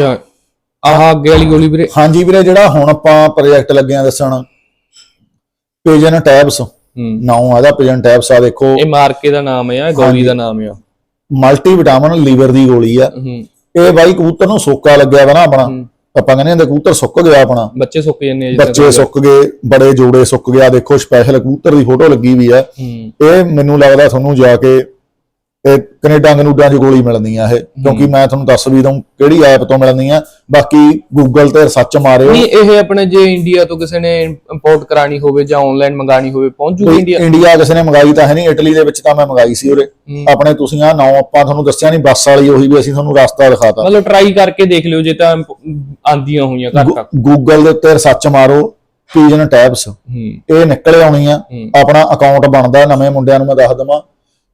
ਅੱਛਾ। ਆਹ ਅੱਗੇ ਵਾਲੀ ਗੋਲੀ ਵੀਰੇ। ਹਾਂਜੀ ਵੀਰੇ ਜਿਹੜਾ ਹੁਣ ਆਪਾਂ ਪ੍ਰੋਜੈਕਟ ਲੱਗੇ ਆ ਦੱਸਣ। ਪੇਜਨ ਟੈਬਸ ਨਾਮ ਆਦਾ ਪੇਜਨ ਟੈਬਸ ਆ ਦੇਖੋ। ਇਹ ਮਾਰਕੇ ਦਾ ਨਾਮ ਆ ਗੋਲੀ ਦਾ ਨਾਮ ਆ। ਮਲਟੀ ਵਿਟਾਮਿਨ ਲੀਵਰ ਦੀ ਗੋਲੀ ਆ। ਇਹ ਬਾਈ ਕਬੂਤਰ ਨੂੰ ਸੋਕਾ ਲੱਗਿਆ ਵਾ ਨਾ ਆਪਣਾ। ਆਪਾਂ ਕਹਿੰਦੇ ਹੁੰਦੇ ਕਬੂਤਰ ਸੁੱਕ ਗਿਆ ਆਪਣਾ। ਬੱਚੇ ਸੁੱਕ ਜਾਂਦੇ ਆ ਬੱਚੇ ਸੁੱਕ ਗਏ ਬੜੇ ਜੋੜੇ ਸੁੱਕ ਗਿਆ। ਦੇਖੋ ਸਪੈਸ਼ਲ ਕਬੂਤਰ ਦੀ ਫੋਟੋ ਲੱਗੀ ਵੀ ਆ। ਇਹ ਮੈਨੂੰ ਲੱਗਦਾ ਤੁਹਾਨੂੰ ਜਾ ਕੇ ਇਹ ਕੈਨੇਡਾ ਕਨੂਡਾਂ 'ਚ ਗੋਲੀ ਮਿਲਣੀ ਆ ਇਹ। ਕਿਉਂਕਿ ਮੈਂ ਤੁਹਾਨੂੰ ਦੱਸ ਵੀ ਦਊਂ ਕਿਹੜੀ ਐਪ ਤੋਂ ਮਿਲਣੀ ਆ। ਬਾਕੀ ਗੂਗਲ ਤੇ ਸਰਚ ਮਾਰਿਓ। ਨਹੀਂ ਇਹ ਆਪਣੇ ਜੇ ਇੰਡੀਆ ਤੋਂ ਕਿਸੇ ਨੇ ਇੰਪੋਰਟ ਕਰਾਣੀ ਹੋਵੇ ਜਾਂ ਆਨਲਾਈਨ ਮੰਗਾਣੀ ਹੋਵੇ ਪਹੁੰਚ ਜੂਗੀ ਇੰਡੀਆ ਇੰਡੀਆ ਕਿਸੇ ਨੇ ਮੰਗਾਈ ਤਾਂ ਹੈ ਨਹੀਂ ਇਟਲੀ ਦੇ ਵਿੱਚ ਤਾਂ ਮੈਂ ਮੰਗਾਈ ਸੀ ਉਰੇ। ਆਪਣੇ ਤੁਸੀਂ ਆ ਨਾਮ ਆਪਾਂ ਤੁਹਾਨੂੰ ਦੱਸਿਆ ਨਹੀਂ ਬੱਸ ਵਾਲੀ ਉਹੀ ਵੀ ਅਸੀਂ ਤੁਹਾਨੂੰ ਰਸਤਾ ਦਿਖਾਤਾ। ਮਤਲਬ ਟਰਾਈ ਕਰਕੇ ਦੇਖ ਲਿਓ ਜੇ ਤਾਂ ਆਂਦੀਆਂ ਹੋਈਆਂ ਘਰ ਤੱਕ ਗੂਗਲ ਦੇ ਉੱਤੇ ਸਰਚ ਮਾਰੋ ਪੀਜਨ ਟੈਬਸ ਇਹ ਨਿਕਲੇ ਆਉਣੀ ਆ। ਆਪਣਾ ਅਕਾਊਂਟ ਬਣਦਾ ਨਵੇਂ ਮੁੰਡਿਆਂ ਨੂੰ ਮੈਂ ਦੱਸ ਦਵਾਂ।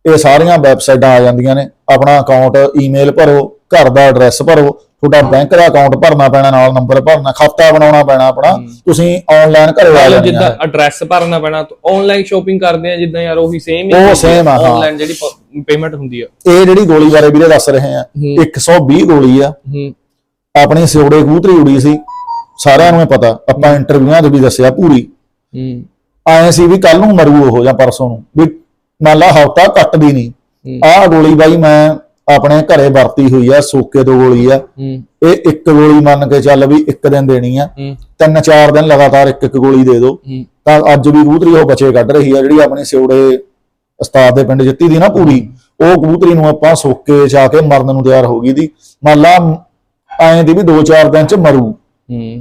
ਇਹ ਸਾਰੀਆਂ ਵੈਬਸਾਈਟਾਂ ਆ ਜਾਂਦੀਆਂ ਨੇ। ਆਪਣਾ ਅਕਾਊਂਟ ਈਮੇਲ ਭਰੋ ਘਰ ਦਾ ਐਡਰੈਸ ਭਰੋ ਤੁਹਾਡਾ ਬੈਂਕ ਦਾ ਅਕਾਊਂਟ ਭਰਨਾ ਪੈਣਾ ਨਾਲ ਨੰਬਰ ਭਰਨਾ ਖਾਤਾ ਬਣਾਉਣਾ ਪੈਣਾ ਆਪਣਾ ਤੁਸੀਂ ਆਨਲਾਈਨ ਘਰੇ ਆ ਜਾਣਾ ਜਿੱਦਾਂ ਐਡਰੈਸ ਭਰਨਾ ਪੈਣਾ ਆਨਲਾਈਨ ਸ਼ਾਪਿੰਗ ਕਰਦੇ ਆ ਜਿੱਦਾਂ ਯਾਰ ਉਹੀ ਸੇਮ ਉਹ same ਆ, ਹਾਂ। ਆਨਲਾਈਨ ਜਿਹੜੀ ਪੇਮੈਂਟ ਹੁੰਦੀ ਆ। ਇਹ ਜਿਹੜੀ ਗੋਲੀ ਬਾਰੇ ਵੀਰੇ ਦੱਸ ਰਹੇ ਆ ਹੂੰ। 120 ਗੋਲੀ ਆ। ਹੂੰ। ਆਪਣੀ ਸਿਉੜੇ ਕਬੂਤਰੀ ਉੜੀ ਸੀ ਸਾਰਿਆਂ ਨੂੰ ਪਤਾ ਆਪਾਂ ਇੰਟਰਵਿਊਆਂ 'ਚ ਵੀ ਦੱਸਿਆ ਪੂਰੀ। ਹੂੰ। ਆਏ ਸੀ ਵੀ ਕੱਲ ਨੂੰ ਮਰੂ ਉਹ ਜਾਂ ਪਰਸੋਂ ਨੂੰ ਵੀ ਮੰਨ ਲਾ ਹਫਤਾ ਕੱਟਦੀ ਨਹੀਂ। ਆਹ ਗੋਲੀ ਬਾਈ ਮੈਂ ਆਪਣੇ ਘਰੇ ਵਰਤੀ ਹੋਈ ਆ ਸੋਕੇ ਤੋਂ ਗੋਲੀ ਆ। ਇਹ ਇੱਕ ਗੋਲੀ ਮੰਨ ਕੇ ਚੱਲ ਵੀ ਇੱਕ ਦਿਨ ਦੇਣੀ ਆ। ਤਿੰਨ ਚਾਰ ਦਿਨ ਲਗਾਤਾਰ ਇੱਕ ਇੱਕ ਗੋਲੀ ਦੇ ਦਿਓ। ਹੂੰ। ਤਾਂ ਅੱਜ ਵੀ ਕਬੂਤਰੀ ਉਹ ਬੱਚੇ ਕੱਢ ਰਹੀ ਆ ਜਿਹੜੀ ਆਪਣੀ ਸਿਉੜੇ ਉਸਤਾਦ ਦੇ ਪਿੰਡ ਜਿੱਤੀ ਦੀ ਨਾ ਪੂਰੀ। ਉਹ ਕਬੂਤਰੀ ਨੂੰ ਆਪਾਂ ਸੋਕੇ ਆ ਕੇ ਮਰਨ ਨੂੰ ਤਿਆਰ ਹੋ ਗਈ ਦੀ। ਮੰਨ ਲਾ ਐਂ ਦੀ ਵੀ 2-4 ਦਿਨ ਚ ਮਰੂ।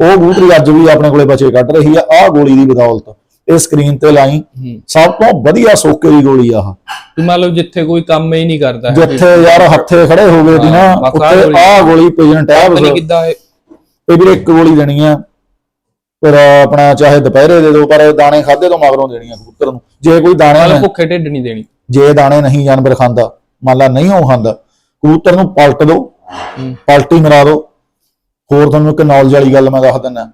ਉਹ ਕਬੂਤਰੀ ਅੱਜ ਵੀ ਆਪਣੇ ਕੋਲੇ ਬੱਚੇ ਕੱਢ ਰਹੀ ਆ। ਆਹ ਗੋਲੀ ਦੀ ਬਦੌਲਤ। ਇਹ ਸਕਰੀਨ ਤੇ ਲਾਈ। ਸਭ ਤੋਂ ਵਧੀਆ ਸੋਕੇ ਦੀ ਗੋਲੀ ਆ ਆਹ। ਤੂੰ ਮੰਨ ਲਓ ਜਿੱਥੇ ਕੋਈ ਕੰਮ ਹੀ ਨਹੀਂ ਕਰਦਾ ਜਿੱਥੇ ਯਾਰ ਹੱਥੇ ਖੜੇ ਹੋ ਗਏ ਦੀ ਨਾ ਉੱਥੇ ਗੋਲੀ। ਆਹ ਗੋਲੀ ਪੇਜਨ ਟੈਬ ਪਤਾ ਨਹੀਂ ਕਿੱਦਾਂ ਇਹ ਵੀਰੇ ਇੱਕ ਗੋਲੀ ਦੇਣੀ ਆ। ਪਰ ਆਪਣਾ ਚਾਹੇ ਦੁਪਹਿਰੇ ਦੇ ਦਿਓ ਪਰ ਦਾਣੇ ਖਾਦੇ ਤੋਂ ਮਗਰੋਂ ਦੇਣੀ ਆ ਕਬੂਤਰ ਨੂੰ। ਜੇ ਕੋਈ ਦਾਣੇ ਮਤਲਬ ਨਾ- ਭੁੱਖੇ ਢਿੱਡ ਨਹੀਂ ਦੇਣੀ। ਜੇ ਦਾਣੇ ਨਹੀਂ ਜਾਨਵਰ ਖਾਂਦਾ ਮੰਨ ਲਾ ਨਹੀਂ ਉਹ ਖਾਂਦਾ ਕਬੂਤਰ ਨੂੰ ਪਲਟ ਹੂੰ। ਪਲਟੀ ਮਰਾ ਦਿਓ ਹੋਰ ਤੁਹਾਨੂੰ ਇੱਕ ਨੌਲੇਜ ਵਾਲੀ ਗੱਲ ਮੈਂ ਦੱਸ ਦਿੰਦਾ।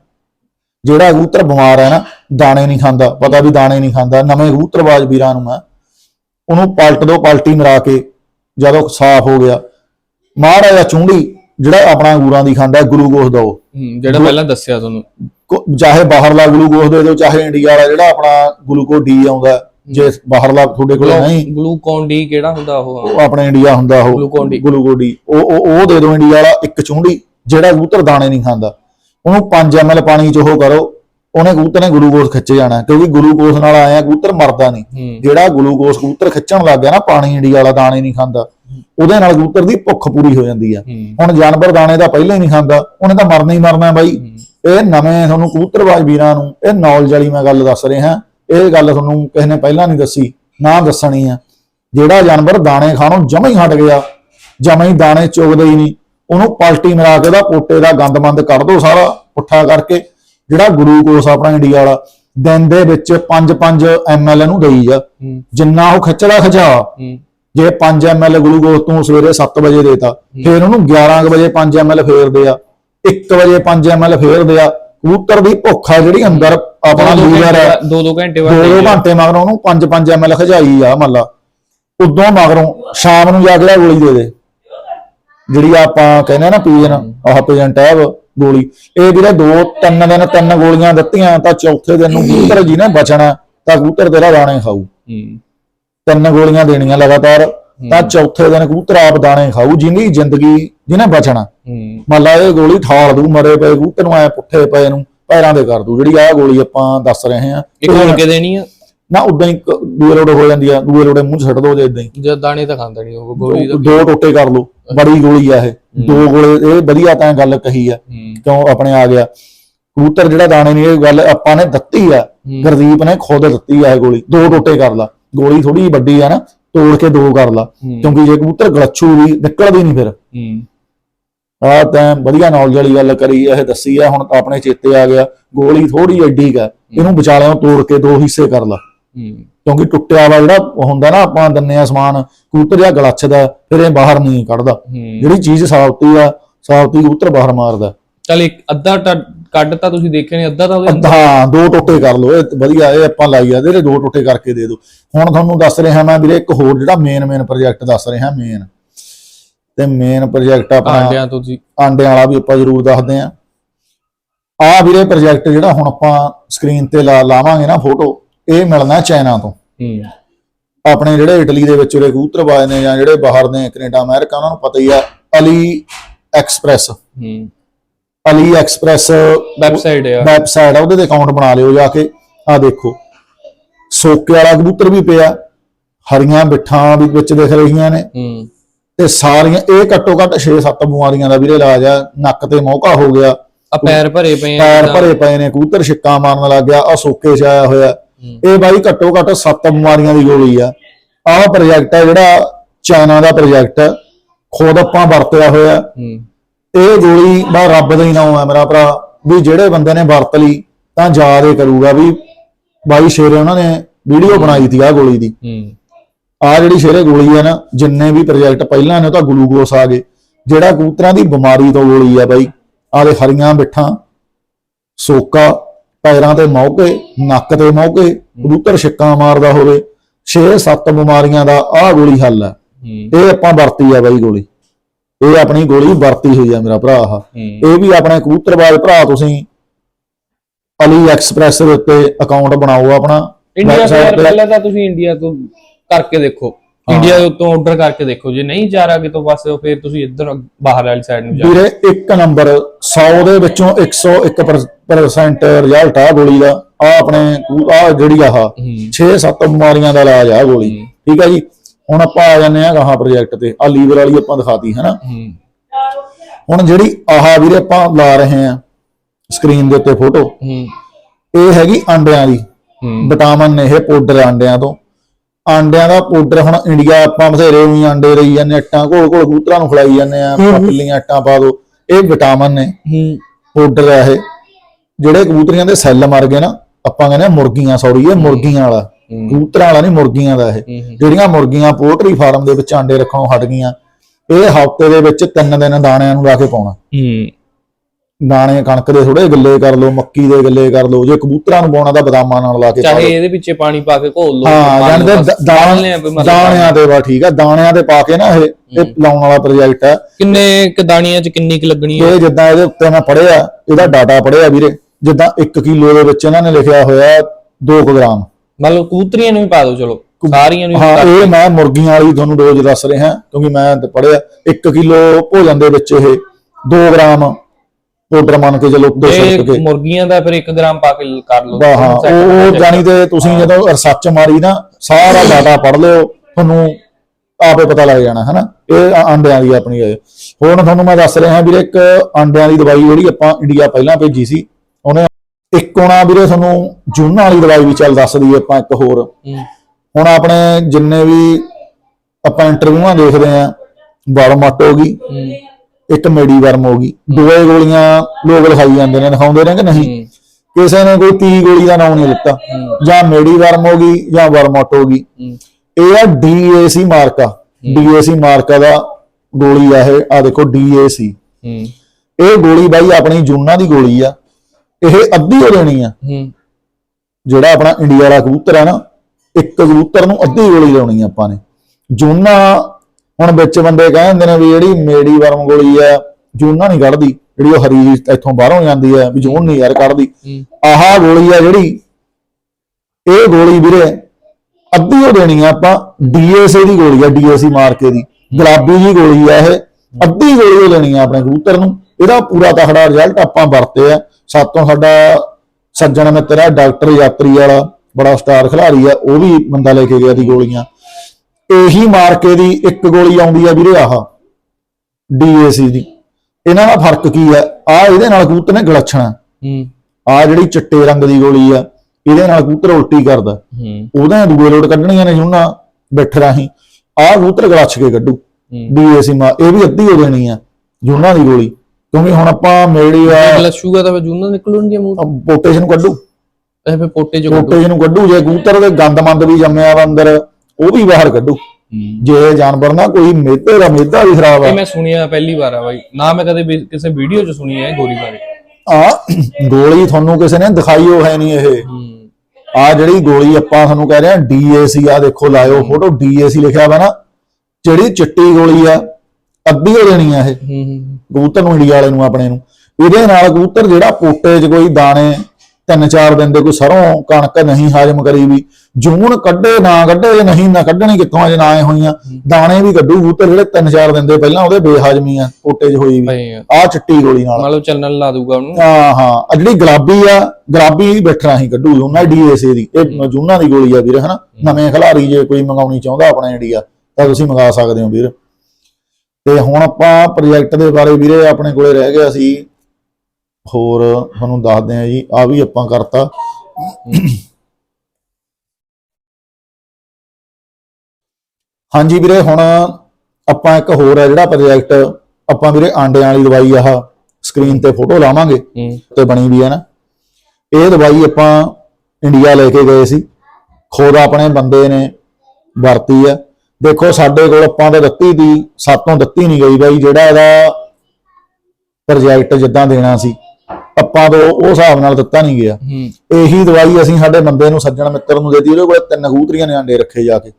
ਜਿਹੜਾ ਕਬੂਤਰ ਬਿਮਾਰ ਹੈ ਨਾ ਦਾਣੇ ਨਹੀਂ ਖਾਂਦਾ ਪਤਾ ਵੀ ਦਾਣੇ ਨਹੀਂ ਖਾਂਦਾ ਨਵੇਂ ਕਬੂਤਰਬਾਜ਼ ਵੀਰਾਂ ਨੂੰ ਮੈਂ ਉਹਨੂੰ ਪਲਟ ਦਿਓ ਪਲਟੀ ਮਰਾ ਕੇ ਜਦੋਂ ਸਾਫ਼ ਹੋ ਗਿਆ। ਮਾੜਾ ਜਿਹਾ ਚੁੰਡੀ ਜਿਹੜਾ ਆਪਣਾ ਅੰਗੂਰਾਂ ਦੀ ਖਾਂਦਾ ਗਲੂਕੋਸ ਦਿਓ ਹੂੰ ਜਿਹੜਾ ਪਹਿਲਾਂ ਦੱਸਿਆ ਤੁਹਾਨੂੰ। ਚਾਹੇ ਬਾਹਰਲਾ ਗਲੂਕੋਸ ਦੇ ਦਿਓ ਚਾਹੇ ਇੰਡੀਆ ਵਾਲਾ ਜਿਹੜਾ ਆਪਣਾ ਗਲੂਕੋ ਡੀ ਆਉਂਦਾ ਜੇ ਬਾਹਰਲਾ ਤੁਹਾਡੇ ਕੋਲ ਨਹੀਂ। ਗਲੂਕੋਨ ਡੀ ਕਿਹੜਾ ਹੁੰਦਾ ਉਹ? ਉਹ ਆਪਣੇ ਇੰਡੀਆ ਹੁੰਦਾ ਉਹ D ਉਹ ਉਹ ਉਹ ਦੇ ਦਿਓ ਇੰਡੀਆ ਵਾਲਾ ਇੱਕ ਚੁੰਡੀ ਜਿਹੜਾ ਕਬੂਤਰ ਦਾਣੇ ਨਹੀਂ ਖਾਂਦਾ। ਉਹਨੂੰ 5 ml ਪਾਣੀ ਚ ਉਹ ਕਰੋ ਉਹਨੇ ਕਬੂਤਰ ਨੇ ਗਲੂਕੋਸ ਖਿੱਚ ਜਾਣਾ ਕਿਉਂਕਿ ਗਲੂਕੋਸ ਨਾਲ ਆਇਆ ਕਬੂਤਰ ਮਰਦਾ ਨਹੀਂ। ਜਿਹੜਾ ਗਲੂਕੋਸ ਕਬੂਤਰ ਖਿੱਚਣ ਲੱਗ ਗਿਆ ਨਾ ਪਾਣੀ ਇੰਡੀਆ ਵਾਲਾ ਦਾਣੇ ਨਹੀਂ ਖਾਂਦਾ। ਉਹਦੇ ਨਾਲ ਕਬੂਤਰ ਦੀ ਭੁੱਖ ਪੂਰੀ ਹੋ ਜਾਂਦੀ ਆ। ਹੁਣ ਜਾਨਵਰ ਦਾਣੇ ਦਾ ਪਹਿਲਾਂ ਹੀ ਨਹੀਂ ਖਾਂਦਾ ਉਹਨੇ ਤਾਂ ਮਰਨਾ ਹੀ ਮਰਨਾ ਬਾਈ। ਇਹ ਨਵੇਂ ਤੁਹਾਨੂੰ ਕਬੂਤਰਬਾਜ਼ ਵੀਰਾਂ ਨੂੰ ਇਹ ਨੌਲੇਜ ਵਾਲੀ ਮੈਂ ਗੱਲ ਦੱਸ ਰਿਹਾ ਇਹ ਗੱਲ ਤੁਹਾਨੂੰ ਕਿਸੇ ਨੇ ਪਹਿਲਾਂ ਨਹੀਂ ਦੱਸੀ ਨਾ ਦੱਸਣੀ ਆ। ਜਿਹੜਾ ਜਾਨਵਰ ਦਾਣੇ ਖਾਣੋਂ ਜਮਾ ਹੀ ਹਟ ਗਿਆ ਜਮਾ ਹੀ ਦਾਣੇ ਚੁਗਦੇ ਹੀ ਨਹੀਂ। ਉਹਨੂੰ ਪਲਟੀ ਮਰਾ ਕੇ ਉਹਦਾ ਪੋਟੇ ਦਾ ਗੰਦ-ਮੰਦ ਕੱਢ ਦੋ ਸਾਰਾ ਪੁੱਠਾ ਕਰਕੇ ਜਿਹੜਾ ਗਲੂਕੋਸ ਆਪਣਾ ਇੰਡੀਆ ਵਾਲਾ ਦਿਨ ਦੇ ਵਿੱਚ 5-5 ml ਨੂੰ ਦੇਈ ਜਾ। ਜਿੰਨਾ ਉਹ ਖਿੱਚਦਾ ਖਿਚਾ ਹੂੰ। ਜੇ 5 ml ਗਲੂਕੋਸ ਤੂੰ ਸਵੇਰੇ 7 ਵਜੇ ਦੇਤਾ ਫਿਰ ਉਹਨੂੰ 11 ਕੁ ਵਜੇ 5 ml ਫੇਰ ਦਿਆ। 1 ਵਜੇ 5 ml ਫੇਰ ਦਿਆ। ਕਬੂਤਰ ਦੀ ਭੁੱਖ ਆ ਜਿਹੜੀ ਅੰਦਰ ਆਪਣਾ ਲੀਵਰ ਹੈ ਘੰਟੇ- ਦੋ ਦੋ ਘੰਟੇ ਦੋ ਬਾਅਦ ਦੋ ਘੰਟੇ ਮਗਰੋਂ ਉਹਨੂੰ 5-5 ml ਖਜਾਈ ਆ ਮੰਨ ਲਾ ਉਦੋਂ ਮਗਰੋਂ ਸ਼ਾਮ ਨੂੰ ਜਾ ਕੇ ਗੋਲੀ ਦੇ ਦੇ। ਜਿਹੜੀ ਆਪਾਂ ਕਹਿੰਦੇ ਆ ਨਾ ਪੀਜਨ ਆਹ ਪੀਜਨ ਟੈਬ ਗੋਲੀ ਇਹ ਵੀਰੇ ਦੋ ਤਿੰਨ ਦਿਨ ਤਿੰਨ ਗੋਲੀਆਂ ਦਿੱਤੀਆਂ ਤਾਂ ਚੌਥੇ ਦਿਨ ਨੂੰ ਕਬੂਤਰ ਜੀ ਨੇ ਬਚਣਾ ਤਾਂ ਕਬੂਤਰ ਤੇਰਾ ਦਾਣੇ ਖਾਊ। ਤਿੰਨ ਗੋਲੀਆਂ ਦੇਣੀਆਂ ਲਗਾਤਾਰ ਤਾਂ ਚੌਥੇ ਦਿਨ ਕਬੂਤਰ ਆਪ ਦਾਣੇ ਖਾਊ ਜਿੰਨੀ ਜ਼ਿੰਦਗੀ ਜਿਹਨੇ ਬਚਣਾ। ਮੰਨ ਲਾ ਇਹ ਗੋਲੀ ਠਾਲ ਦੂ ਮਰੇ ਪਏ ਕਬੂਤਰ ਨੂੰ ਐ ਪੁੱਠੇ ਪਏ ਨੂੰ ਪੈਰਾਂ ਦੇ ਕਰ ਦੂ ਜਿਹੜੀ ਆਹ ਗੋਲੀ ਆਪਾਂ ਦੱਸ ਰਹੇ ਹਾਂ। ਇੱਕ ਹੁਣ ਕੇ ਦੇਣੀ ਆ। ਨਾ ਉਦਾਂ ਹੀ ਕ- ਦੂਏ ਲੋੜੇ ਹੋ ਜਾਂਦੀ ਆ ਦੂਏ ਲੋੜੇ ਮੂੰਹ 'ਚ ਛੱਡ ਦੋ ਜੇ ਇਦਾਂ ਹੀ। ਜਦ ਦਾਣੇ ਤਾਂ ਖਾਂਦਾ ਨਹੀਂ ਉਹ ਗੋਲੀ ਦਾ ਦੋ ਟੋਟੇ ਕਰ ਲੋ ਬੜੀ ਗੋਲੀ ਆ ਇਹ। ਦੋ ਗੋਲੇ ਇਹ ਵਧੀਆ ਤਾਂ ਗੱਲ ਕਹੀ ਆ ਹੂੰ। ਕਿਉਂ ਆਪਣੇ ਆ ਗਿਆ। ਕਬੂਤਰ ਜਿਹੜਾ ਦਾਣੇ ਨਹੀਂ ਇਹ ਗੱਲ ਆਪਾਂ ਨੇ ਦਿੱਤੀ ਆ ਗੁਰਦੀਪ ਨੇ ਖੁਦ ਦਿੱਤੀ ਆ ਇਹ ਗੋਲੀ। ਦੋ ਟੋਟੇ ਕਰ ਲਾ। ਗੋਲੀ ਥੋੜੀ ਵੱਡੀ ਆ ਨਾ ਤੋੜ ਕੇ ਦੋ ਕਰ ਲਾ। ਹੂੰ। ਕਿਉਂਕਿ ਜੇ ਕਬੂਤਰ ਗਲਛੂ ਵੀ ਨਿਕਲਦੀ ਨਹੀਂ ਫਿਰ। ਹੂੰ। ਆ ਤਾਂ ਵਧੀਆ ਨੌਲੇਜ ਵਾਲੀ ਗੱਲ ਕਰੀ ਆ ਇਹ ਦੱਸੀ ਆ ਹੁਣ ਤਾਂ ਆਪਣੇ ਚੇਤੇ ਆ ਗਿਆ। ਗੋਲੀ ਥੋੜੀ ਐਡੀ ਕਾ ਇਹਨੂੰ ਵਿਚਾਲਿਆਂ ਤੋੜ ਕੇ ਦੋ ਹਿੱਸੇ ਕਰ ਲਾ। ਹੂੰ ਕਿਉਂਕਿ ਟੁੱਟਿਆ ਵਾ ਜਿਹੜਾ ਹੁੰਦਾ ਨਾ ਆਪਾਂ ਦਿੰਨੇ ਆ ਸਮਾਨ ਕਬੂਤਰ ਜਾਂ ਗਲੱਛਦਾ ਫਿਰ ਇਹ ਬਾਹਰ ਨਹੀਂ ਕੱਢਦਾ। ਜਿਹੜੀ ਚੀਜ਼ ਸਾਫਤੀ ਆ ਸਾਫਤੀ ਕਬੂਤਰ ਬਾਹਰ ਮਾਰਦਾ। ਚਲ ਇੱਕ ਅੱਧਾ ਟ- ਕੱਢ ਤਾਂ ਤੁਸੀਂ ਦੇਖਿਆ ਨਹੀਂ ਅੱਧਾ ਤਾਂ ਉਹਦੇ ਅੰਦਰ- ਹਾਂ ਦੋ ਟੋਟੇ ਕਰ ਲਓ ਇਹ ਵਧੀਆ ਇਹ ਆਪਾਂ ਲਾਈ ਆ ਇਹਦੇ ਦੋ ਟੋਟੇ ਕਰਕੇ ਦੇ ਦਿਓ। ਹੁਣ ਤੁਹਾਨੂੰ ਦੱਸ ਰਿਹਾ ਮੈਂ ਵੀਰੇ ਇੱਕ ਹੋਰ ਜਿਹੜਾ ਮੇਨ ਮੇਨ ਪ੍ਰੋਜੈਕਟ ਦੱਸ ਰਿਹਾ ਮੇਨ ਤੇ ਮੇਨ ਪ੍ਰੋਜੈਕਟ ਆਪਣਾ ਆਂਡਿਆਂ ਤੋਂ ਜੀ। ਆਂਡਿਆਂ ਵਾਲਾ ਵੀ ਆਪਾਂ ਜ਼ਰੂਰ ਦੱਸਦੇ ਆਂ। ਆ ਵੀਰੇ ਪ੍ਰੋਜੈਕਟ ਜਿਹੜਾ ਹੁਣ ਆਪਾਂ ਸਕਰੀਨ ਤੇ ਲਾ ਲਾਵਾਂਗੇ ਨਾ ਫੋਟੋ ਇਹ ਮਿਲਣਾ ਚਾਈਨਾ ਤੋਂ। ਹੂੰ। ਆਪਣੇ ਜਿਹੜੇ ਇਟਲੀ ਦੇ ਵਿੱਚ ਉਰੇ ਕਬੂਤਰਬਾਜ਼ ਨੇ ਜਾਂ ਜਿਹੜੇ ਬਾਹਰ ਨੇ ਕੈਨੇਡਾ ਅਮਰੀਕਾ ਉਹਨਾਂ ਨੂੰ ਪਤਾ ਹੀ ਆ ਅਲੀ ਐਕਸਪ੍ਰੈਸ। ਹੂੰ। ਅਲੀ ਐਕਸਪ੍ਰੈਸ ਵੈਬਸਾਈਟ ਆ। ਵੈਬਸਾਈਟ ਆ ਉਹਦੇ ਤੇ ਅਕਾਊਂਟ ਬਣਾ ਲਿਓ ਜਾ ਕੇ। ਆ ਦੇਖੋ। ਸੋਕੇ ਵਾਲਾ ਕਬੂਤਰ ਵੀ ਪਿਆ। ਹਰੀਆਂ ਬਿੱਠਾਂ ਵੀ ਵਿੱਚ ਦਿਖ ਰਹੀਆਂ ਨੇ। ਹੂੰ। ਤੇ ਸਾਰੀਆਂ ਇਹ ਘੱਟੋ ਘੱਟ 6-7 ਬਿਮਾਰੀਆਂ ਦਾ ਵੀਰੇ ਇਲਾਜ ਆ। ਨੱਕ ਤੇ ਮੌਕਾ ਹੋ ਗਿਆ। ਆ ਪੈਰ ਭਰੇ ਪਏ ਆ ਪੈਰ। ਭਰੇ ਪਏ ਨੇ। ਕਬੂਤਰ ਛਿੱਕਾ ਮਾਰਨ ਲੱਗ ਗਿਆ। ਆ ਸੋਕੇ 'ਚ ਆਇਆ ਹੋਇਆ। ਇਹ ਬਾਈ ਘੱਟੋ ਘੱਟ 7 ਬਿਮਾਰੀਆਂ ਦੀ ਗੋਲੀ ਆ। ਆਹ ਪ੍ਰੋਜੈਕਟ ਆ ਜਿਹੜਾ ਚਾਈਨਾ ਦਾ ਪ੍ਰੋਜੈਕਟ ਖੁਦ ਆਪਾਂ ਵਰਤਿਆ ਹੋਇਆ। ਹੂੰ। ਇਹ ਗੋਲੀ ਬਾ ਰੱਬ ਦਾ ਹੀ ਨਾਮ ਹੈ ਮੇਰਾ ਭਰਾ। ਵੀ ਜਿਹੜੇ ਬੰਦੇ ਨੇ ਵਰਤ ਲਈ ਤਾਂ ਯਾਦ ਇਹ ਕਰੂਗਾ ਵੀ ਬਾਈ ਸ਼ੇਰੇ ਉਹਨਾਂ ਨੇ ਵੀਡੀਓ ਬਣਾਈ ਸੀ ਆ ਗੋਲੀ ਦੀ। ਹੂੰ। ਆ ਜਿਹੜੀ ਸ਼ੇਰੇ ਗੋਲੀ ਆ ਨਾ ਜਿੰਨੇ ਵੀ ਪ੍ਰੋਜੈਕਟ ਪਹਿਲਾਂ ਨੇ ਉਹ ਤਾਂ ਗਲੂਕੋਸ ਆ ਗਏ। ਜਿਹੜਾ ਕਬੂਤਰਾਂ ਦੀ ਬਿਮਾਰੀ ਤੋਂ ਗੋਲੀ ਆ ਬਾਈ। ਆਹ ਦੇ ਹਰੀਆਂ ਬਿੱਠਾਂ ਸੋਕਾ ਪੈਰਾਂ ਤੇ ਮੌਕੇ ਨੱਕ ਤੇ ਮੌਕੇ ਕਬੂਤਰ ਛਿੱਕਾਂ ਮਾਰਦਾ ਹੋਵੇ 6-7 ਬਿਮਾਰੀਆਂ ਦਾ ਆਹ ਗੋਲੀ ਹੱਲ ਹੈ। ਇਹ ਆਪਾਂ ਵਰਤੀ ਆ ਬਾਈ ਗੋਲੀ। ਇਹ ਆਪਣੀ ਗੋਲੀ ਵਰਤੀ ਹੋਈ ਆ ਮੇਰਾ ਭਰਾ ਆਹ। ਇਹ ਵੀ ਆਪਣੇ ਕਬੂਤਰਬਾਜ਼ ਭਰਾ ਤੁਸੀਂ ਅਲੀ ਐਕਸਪ੍ਰੈਸ ਦੇ ਉੱਤੇ ਅਕਾਊਂਟ ਬਣਾਓ ਆਪਣਾ। ਇੰਡੀਆ ਤੇ। ਪਹਿਲਾਂ ਤਾਂ ਤੁਸੀਂ ਇੰਡੀਆ ਤੋਂ ਕਰਕੇ ਦੇਖੋ। ਇੰਡੀਆ ਤੋਂ ਆਰਡਰ ਕਰਕੇ ਦੇਖੋ ਜੇ ਨਹੀਂ ਜਾ ਰਿਹਾ ਕਿਤੋਂ ਪਾਸੇ ਫਿਰ ਤੁਸੀਂ ਇੱਧਰ ਬਾਹਰ ਵਾਲੀ ਸਾਈਡ ਨੂੰ ਜਾਓ ਵੀਰੇ ਇੱਕ ਨੰਬਰ 100 ਦੇ ਵਿੱਚੋਂ 101% ਰਿਜ਼ਲਟ ਆ ਗੋਲੀ ਦਾ। ਆ ਆਪਣੇ ਆ ਜਿਹੜੀ ਆਹ ਹੂੰ। 6-7 ਬਿਮਾਰੀਆਂ ਦਾ ਇਲਾਜ ਆ ਗੋਲੀ। ਠੀਕ ਹੈ ਜੀ? ਹੁਣ ਆਪਾਂ ਆ ਜਾਂਦੇ ਆ ਗਾਹਾਂ ਪ੍ਰੋਜੈਕਟ ਤੇ। ਆ ਲੀਵਰ ਵਾਲੀ ਆਪਾਂ ਦਿਖਾਤੀ ਹੈ ਨਾ? ਹੁਣ ਜਿਹੜੀ ਆਹ ਵੀਰੇ ਆਪਾਂ ਲਾ ਰਹੇ ਆ ਸਕਰੀਨ ਦੇ ਉੱਤੇ ਫੋਟੋ ਇਹ ਹੈਗੀ ਆਂਡਿਆਂ ਦੀ। ਵਿਟਾਮਿਨ ਨੇ ਇਹ ਪਾਊਡਰ ਆਂਡਿਆਂ ਤੋਂ। ਆਂਡਿਆਂ ਦਾ ਪਾਊਡਰ ਹੁਣ ਇੰਡੀਆ ਆਪਾਂ ਬਥੇਰੇ ਵੀ ਆਂਡੇ ਰਹੀ ਜਾਂਦੇ ਅੱਟਾਂ ਘੋਲ ਘੋਲ ਕਬੂਤਰਾਂ ਨੂੰ ਖਿਲਾਈ ਜਾਂਦੇ ਆ ਪਤਲੀਆਂ ਅੱਟਾਂ ਪਾ ਦੋ। ਇਹ ਵਿਟਾਮਿਨ ਨੇ। ਹੂੰ। ਪਾਊਡਰ ਆ ਇਹ। ਜਿਹੜੇ ਕਬੂਤਰੀਆਂ ਦੇ ਸੈੱਲ ਮਰ ਗਏ ਨਾ ਆਪਾਂ ਕਹਿੰਦੇ ਆ ਮੁਰਗੀਆਂ ਸੌਰੀ ਇਹ ਮੁਰਗੀਆਂ ਵਾਲਾ। ਕਬੂਤਰਾਂ ਵਾਲਾ ਨਹੀਂ ਮੁਰਗੀਆਂ ਦਾ ਇਹ। ਜਿਹੜੀਆਂ ਮੁਰਗੀਆਂ ਪੋਲਟਰੀ ਫਾਰਮ ਦੇ ਵਿੱਚ ਆਂਡੇ ਰੱਖਣੋਂ ਹਟ ਗਈਆਂ ਇਹ ਹਫ਼ਤੇ ਦੇ ਵਿੱਚ ਤਿੰਨ ਦਿਨ ਦਾਣਿਆਂ ਨੂੰ ਲਾ ਕੇ ਪਾਉਣਾ। ਹੂੰ। ਦਾਣੇ ਕਣਕ ਦੇ ਥੋੜੇ ਗੱਲੇ ਕਰ ਲਓ ਮੱਕੀ ਦੇ ਗੱਲੇ ਕਰ ਲਓ ਜੇ ਕਬੂਤਰਾਂ ਨੂੰ ਪਾਉਣਾ ਤਾਂ ਬਦਾਮਾਂ ਨਾਲ ਲਾ ਕੇ ਚਾਹੇ ਇਹਦੇ ਵਿੱਚੇ ਪਾਣੀ ਪਾ ਕੇ ਘੋਲ ਲਓ ਹਾਂ ਜਾਣਦੇ ਦਾਣਿਆਂ ਤੇ ਵਾ ਠੀਕ ਆ ਦਾਣਿਆਂ ਤੇ ਪਾ ਕੇ ਨਾ ਇਹ ਇਹ ਲਾਉਣ ਵਾਲਾ ਪ੍ਰੋਜੈਕਟ ਹੈ ਕਿੰਨੇ ਕ ਦਾਣੀਆਂ ਚ ਕਿੰਨੀ ਕ ਲੱਗਣੀ ਹੈ ਇਹ ਜਿੱਦਾਂ ਇਹਦੇ ਉੱਤੇ ਮੈਂ ਪੜਿਆ ਇਹਦਾ ਡਾਟਾ ਪੜਿਆ ਵੀਰੇ ਜਿੱਦਾਂ 1 ਕਿਲੋ ਦੇ ਵਿੱਚ ਇਹਨਾਂ ਨੇ ਲਿਖਿਆ ਹੋਇਆ 2 ਗ੍ਰਾਮ। ਮਤਲਬ ਕਬੂਤਰੀਆਂ ਨੂੰ ਵੀ ਪਾ ਦਿਓ ਚਲੋ ਸਾਰੀਆਂ ਨੂੰ ਹੀ ਇਹ ਮੈਂ ਮੁਰਗੀਆਂ ਵਾਲੀ ਤੁਹਾਨੂੰ ਡੋਜ਼ ਦੱਸ ਰਿਹਾ ਕਿਉਂਕਿ ਮੈਂ ਪੜਿਆ 1 ਕਿਲੋ ਭੋਜਨ ਦੇ ਵਿੱਚ ਇਹ 2 ਗ੍ਰਾਮ ਪਾਊਡਰ ਮੰਨ ਕੇ ਚਲੋ 200 ਜੇ ਰੁਪਏ ਮੁਰਗੀਆਂ ਦਾ ਫਿਰ 1 ਗ੍ਰਾਮ ਪਾ ਕੇ ਕਰ ਲਓ ਹਾਂ ਉਹ ਜਾਣੀ ਤੇ ਤੁਸੀਂ ਜਦੋਂ ਰਿਸਰਚ ਮਾਰੀ ਨਾ ਸਾਰਾ ਡਾਟਾ ਪੜ ਲਿਓ ਤੁਹਾਨੂੰ ਆਪੇ ਪਤਾ ਲੱਗ ਜਾਣਾ ਹਨਾ? ਇਹ ਆ- ਆਂਡਿਆਂ ਦੀ ਆਪਣੀ ਹੈ ਹੁਣ ਤੁਹਾਨੂੰ ਮੈਂ ਦੱਸ ਰਿਹਾ ਵੀਰੇ ਇੱਕ ਆਂਡਿਆਂ ਦੀ ਦਵਾਈ ਜਿਹੜੀ ਆਪਾਂ ਇੰਡੀਆ ਪਹਿਲਾਂ ਭੇਜੀ ਸੀ ਉਹਨੇ ਇੱਕ ਹੋਣਾ ਵੀਰੇ ਤੁਹਾਨੂੰ ਜੂਨਾਂ ਵਾਲੀ ਦਵਾਈ ਵੀ ਚੱਲ ਦੱਸ ਦਈਏ ਆਪਾਂ ਇੱਕ ਹੋਰ। ਹੁਣ ਆਪਣੇ ਜਿੰਨੇ ਵੀ ਆਪਾਂ ਇੰਟਰਵਿਊਆਂ ਦੇਖਦੇ ਆਂ ਵਰਮਟ ਹੋ ਗਈ। ਇੱਕ ਮੇਡੀ ਵਰਮ ਹੋ ਗਈ। ਦੋਏ ਗੋਲੀਆਂ ਲੋਕ ਲਿਖਾਈ ਜਾਂਦੇ ਨੇ ਦਿਖਾਉਂਦੇ ਨੇ ਕਿ ਨਹੀਂ? ਕਿਸੇ ਨੇ ਕੋਈ 30 ਗੋਲੀ ਦਾ ਨਾਮ ਨਹੀਂ ਦਿੱਤਾ ਜਾਂ ਮੇਡੀ ਵਰਮ ਹੋ ਗਈ ਜਾਂ ਵਰਮਟ ਹੋ ਗਈ। ਇਹ ਆ ਡੀਏਸੀ ਮਾਰਕਾ। ਡੀਏਸੀ ਮਾਰਕਾ ਦਾ ਗੋਲੀ ਆ ਇਹ। ਆ ਦੇਖੋ ਡੀਏਸੀ ਇਹ ਗੋਲੀ ਬਾਈ ਆਪਣੀ ਜੂਨਾਂ ਦੀ ਗੋਲੀ ਆ। ਇਹ ਅੱਧੀ ਹੋ ਦੇਣੀ ਆ। ਜਿਹੜਾ ਆਪਣਾ ਇੰਡੀਆ ਵਾਲਾ ਕਬੂਤਰ ਹੈ ਨਾ ਇੱਕ ਕਬੂਤਰ ਨੂੰ ਅੱਧੀ ਗੋਲੀ ਲਾਉਣੀ ਆ ਆਪਾਂ ਨੇ। ਜੂਨਾ ਹੁਣ ਵਿੱਚ ਬੰਦੇ ਕਹਿੰਦੇ ਨੇ ਵੀ ਜਿਹੜੀ ਮੇਡੀ ਵਰਮ ਗੋਲੀ ਆ ਜੂਨਾ ਨਹੀਂ ਕੱਢਦੀ ਜਿਹੜੀ ਉਹ ਹਰੀ ਇੱਥੋਂ ਬਾਹਰੋਂ ਜਾਂਦੀ ਆ ਵੀ ਜੂਨ ਨਹੀਂ ਯਾਰ ਕੱਢਦੀ। ਆਹ ਗੋਲੀ ਆ ਜਿਹੜੀ ਇਹ ਗੋਲੀ ਵੀਰੇ ਅੱਧੀ ਹੋ ਦੇਣੀ ਆ ਆਪਾਂ ਡੀਐਸਏ ਦੀ ਗੋਲੀ ਆ ਡੀਐਸੀ ਮਾਰਕੇ ਦੀ। ਗੁਲਾਬੀ ਜੀ ਗੋਲੀ ਆ ਇਹ ਅੱਧੀ ਗੋਲੀ ਦੇਣੀ ਆ ਆਪਣੇ ਕਬੂਤਰ ਨੂੰ। ਇਹਦਾ ਪੂਰਾ ਤਕੜਾ ਰਿਜ਼ਲਟ ਆਪਾਂ ਵਰਤੇ ਆ। ਸਾਤੋਂ ਸਾਡਾ ਸੱਜਣ ਮਿੱਤਰ ਆ ਡਾਕਟਰ ਯਾਤਰੀ ਵਾਲਾ ਬੜਾ ਸਟਾਰ ਖਿਡਾਰੀ ਆ ਉਹ ਵੀ ਬੰਦਾ ਲੈ ਕੇ ਗਿਆ ਦੀ ਗੋਲੀਆਂ। ਇਹੀ ਮਾਰਕੇ ਦੀ ਇੱਕ ਗੋਲੀ ਆਉਂਦੀ ਆ ਵੀਰੇ ਆਹ ਡੀਏਸੀ ਦੀ। ਇਹਨਾਂ ਦਾ ਫ਼ਰਕ ਕੀ ਆ? ਆ ਇਹਦੇ ਨਾਲ ਕਬੂਤਰ ਨੇ ਗਲਛਣਾ। ਹੂੰ। ਆ ਜਿਹੜੀ ਚਿੱਟੇ ਰੰਗ ਦੀ ਗੋਲੀ ਆ ਇਹਦੇ ਨਾਲ ਕਬੂਤਰ ਉਲਟੀ ਕਰਦਾ। ਹੂੰ। ਉਹਦੇ ਦੂਏ ਲੋਟ ਕੱਢਣੀਆਂ ਨੇ ਜੁਨਾ ਬਿੱਠ ਰਾਹੀਂ। ਆ ਕਬੂਤਰ ਗਲਛ ਕੇ ਕੱਢੂ। ਹੂੰ। ਡੀਏਸੀ ਮਾ ਇਹ ਵੀ ਅੱਧੀ ਹੋ ਦੇਣੀ ਆ ਜੁਨਾ ਦੀ ਗੋਲੀ। ਕਿਉਂਕਿ ਹੁਣ ਆਪਾਂ ਮੇੜੀ ਆ ਗਲਸ਼ੂਗਾ ਤਾਂ ਫਿਰ ਜੂਨਾਂ ਨਿਕਲਣਗੇ ਮੂੰਹ ਪੋਟੇਜ ਨੂੰ ਕੱਢੂ। ਇਹ ਫਿਰ ਪੋਟੇ ਜੋ ਕੱਢੋ। ਪੋਟੇਜ ਨੂੰ ਕੱਢੂ ਜੇ ਕਬੂਤਰ ਦੇ ਗੰਦਮੰਦ ਵੀ ਜੰਮਿਆ ਵਾ ਅੰਦਰ। ਉਹ ਵੀ ਬਾਹਰ ਕੱਢੂ। ਜੇ ਜਾਨਵਰ ਨਾ ਕੋਈ ਮੇਦੇ ਦਾ ਮੇਦਾ ਵੀ ਖਰਾਬ ਆ। ਇਹ ਮੈਂ ਸੁਣਿਆ ਪਹਿਲੀ ਵਾਰ ਆ ਬਾਈ। ਨਾ ਮੈਂ ਕਦੇ ਵੀ ਕਿਸੇ ਵੀਡੀਓ 'ਚ ਸੁਣੀ ਹੈ ਗੋਰੀ ਬਾਰੇ। ਆ ਗੋਲੀ ਤੁਹਾਨੂੰ ਕਿਸੇ ਨੇ ਦਿਖਾਈ ਹੋ ਹੈ ਨਹੀਂ ਇਹ। ਆ ਜਿਹੜੀ ਗੋਲੀ ਆਪਾਂ ਤੁਹਾਨੂੰ ਕਹਿ ਰਹੇ ਆ ਡੀਏਸੀ ਆ ਦੇਖੋ ਲਾਇਓ ਫੋਟੋ ਡੀਏਸੀ ਲਿਖਿਆ ਵਾ ਨਾ ਜਿਹੜੀ ਚਿੱਟੀ ਗੋਲੀ ਆ ਅੱਧੀ ਹੋ ਦੇਣੀ ਆ ਇਹ। ਹੂੰ ਹੂੰ। ਕਬੂਤਰ ਨੂੰ ਇੰਡੀਆ ਵਾਲੇ ਨੂੰ ਆਪਣੇ ਨੂੰ। ਇਹਦੇ ਨਾਲ ਕਬੂਤਰ ਜਿਹੜਾ ਪੋਟੇ 'ਚ ਕੋਈ ਦਾਣੇ ਤਿੰਨ ਚਾਰ ਦਿਨ ਦੇ ਕੋਈ ਸਰੋਂ ਕਣਕ ਨਹੀਂ ਹਾਜ਼ਮ ਕਰੀ ਵੀ ਜੂਨ ਕੱਢੇ ਨਾ ਕੱਢੇ ਜੇ ਨਹੀਂ ਨਾ ਕੱਢਣੀ ਕਿੱਥੋਂ ਅਜੇ ਨਾ ਆਏ ਹੋਈਆਂ। ਦਾਣੇ ਵੀ ਕੱਢੂ ਕਬੂਤਰ ਜਿਹੜੇ ਤਿੰਨ ਚਾਰ ਦਿਨ ਦੇ ਪਹਿਲਾਂ ਉਹਦੇ ਬੇਹਾਜ਼ਮੀ ਆ ਪੋਟੇ 'ਚ ਹੋਈ ਵੀ। ਆ ਚਿੱਟੀ ਗੋਲੀ ਨਾਲ। ਮੰਨ ਲਓ ਚੱਲਣ ਲਾ ਦੂਗਾ ਉਹਨੂੰ। ਹਾਂ ਹਾਂ। ਆ ਜਿਹੜੀ ਗੁਲਾਬੀ ਆ ਗੁਲਾਬੀ ਬੈਠਣਾ ਹੀ ਕੱਢੂ ਉਹਨਾਂ ਡੀਐਸਏ ਦੀ। ਇਹ ਜੂਨਾ ਦੀ ਗੋਲੀ ਆ ਵੀਰ ਹਨਾ? ਨਵੇਂ ਖਿਲਾੜੀ ਜੇ ਕੋਈ ਮੰਗਾਉਣੀ ਚਾਹੁੰਦਾ ਆਪਣਾ ਇੰਡੀਆ ਤਾਂ ਤੁਸੀਂ ਮੰਗਾ ਸਕਦੇ ਹੋ ਵੀਰ। ਤੇ ਹੁਣ ਆਪਾਂ ਪ੍ਰੋਜੈਕਟ ਦੇ ਬਾਰੇ ਵੀਰੇ ਆਪਣੇ ਕੋਲੇ ਰਹਿ ਗਿਆ ਸੀ। ਹੋਰ ਤੁਹਾਨੂੰ ਦੱਸਦੇ ਆ ਜੀ ਆ ਵੀ ਆਪਾਂ ਕਰਤਾ। ਹਾਂਜੀ ਵੀਰੇ ਹੁਣ ਆਪਾਂ ਇੱਕ ਹੋਰ ਹੈ ਜਿਹੜਾ ਪ੍ਰੋਜੈਕਟ ਆਪਾਂ ਵੀਰੇ ਆਂਡਿਆਂ ਵਾਲੀ ਦਵਾਈ ਆਹ ਸਕਰੀਨ ਤੇ ਫੋਟੋ ਲਾਵਾਂਗੇ ਤੇ ਬਣੀ ਵੀ ਹੈ ਨਾ। ਇਹ ਦਵਾਈ ਆਪਾਂ ਇੰਡੀਆ ਲੈ ਕੇ ਗਏ ਸੀ। ਖੁਦ ਆਪਣੇ ਬੰਦੇ ਨੇ ਵਰਤੀ ਆ। ਦੇਖੋ ਸਾਡੇ ਕੋਲ ਆਪਾਂ ਤਾਂ ਦਿੱਤੀ ਦੀ ਸਾਤੋਂ ਦਿੱਤੀ ਨਹੀਂ ਗਈ ਬਾਈ ਜਿਹੜਾ ਇਹਦਾ ਪ੍ਰੋਜੈਕਟ ਜਿੱਦਾਂ ਦੇਣਾ ਸੀ ਆਪਾਂ ਤੋਂ ਉਹ ਹਿਸਾਬ ਨਾਲ ਦਿੱਤਾ ਨਹੀਂ ਗਿਆ। ਇਹੀ ਦਵਾਈ ਅਸੀਂ ਸਾਡੇ ਬੰਦੇ ਨੂੰ ਸੱਜਣ ਮਿੱਤਰ ਨੂੰ ਦੇਤੀ ਉਹਦੇ ਕੋਲ ਤਿੰਨ ਕਬੂਤਰੀਆਂ ਨੇ ਆਂਡੇ ਰੱਖੇ ਜਾ ਕੇ।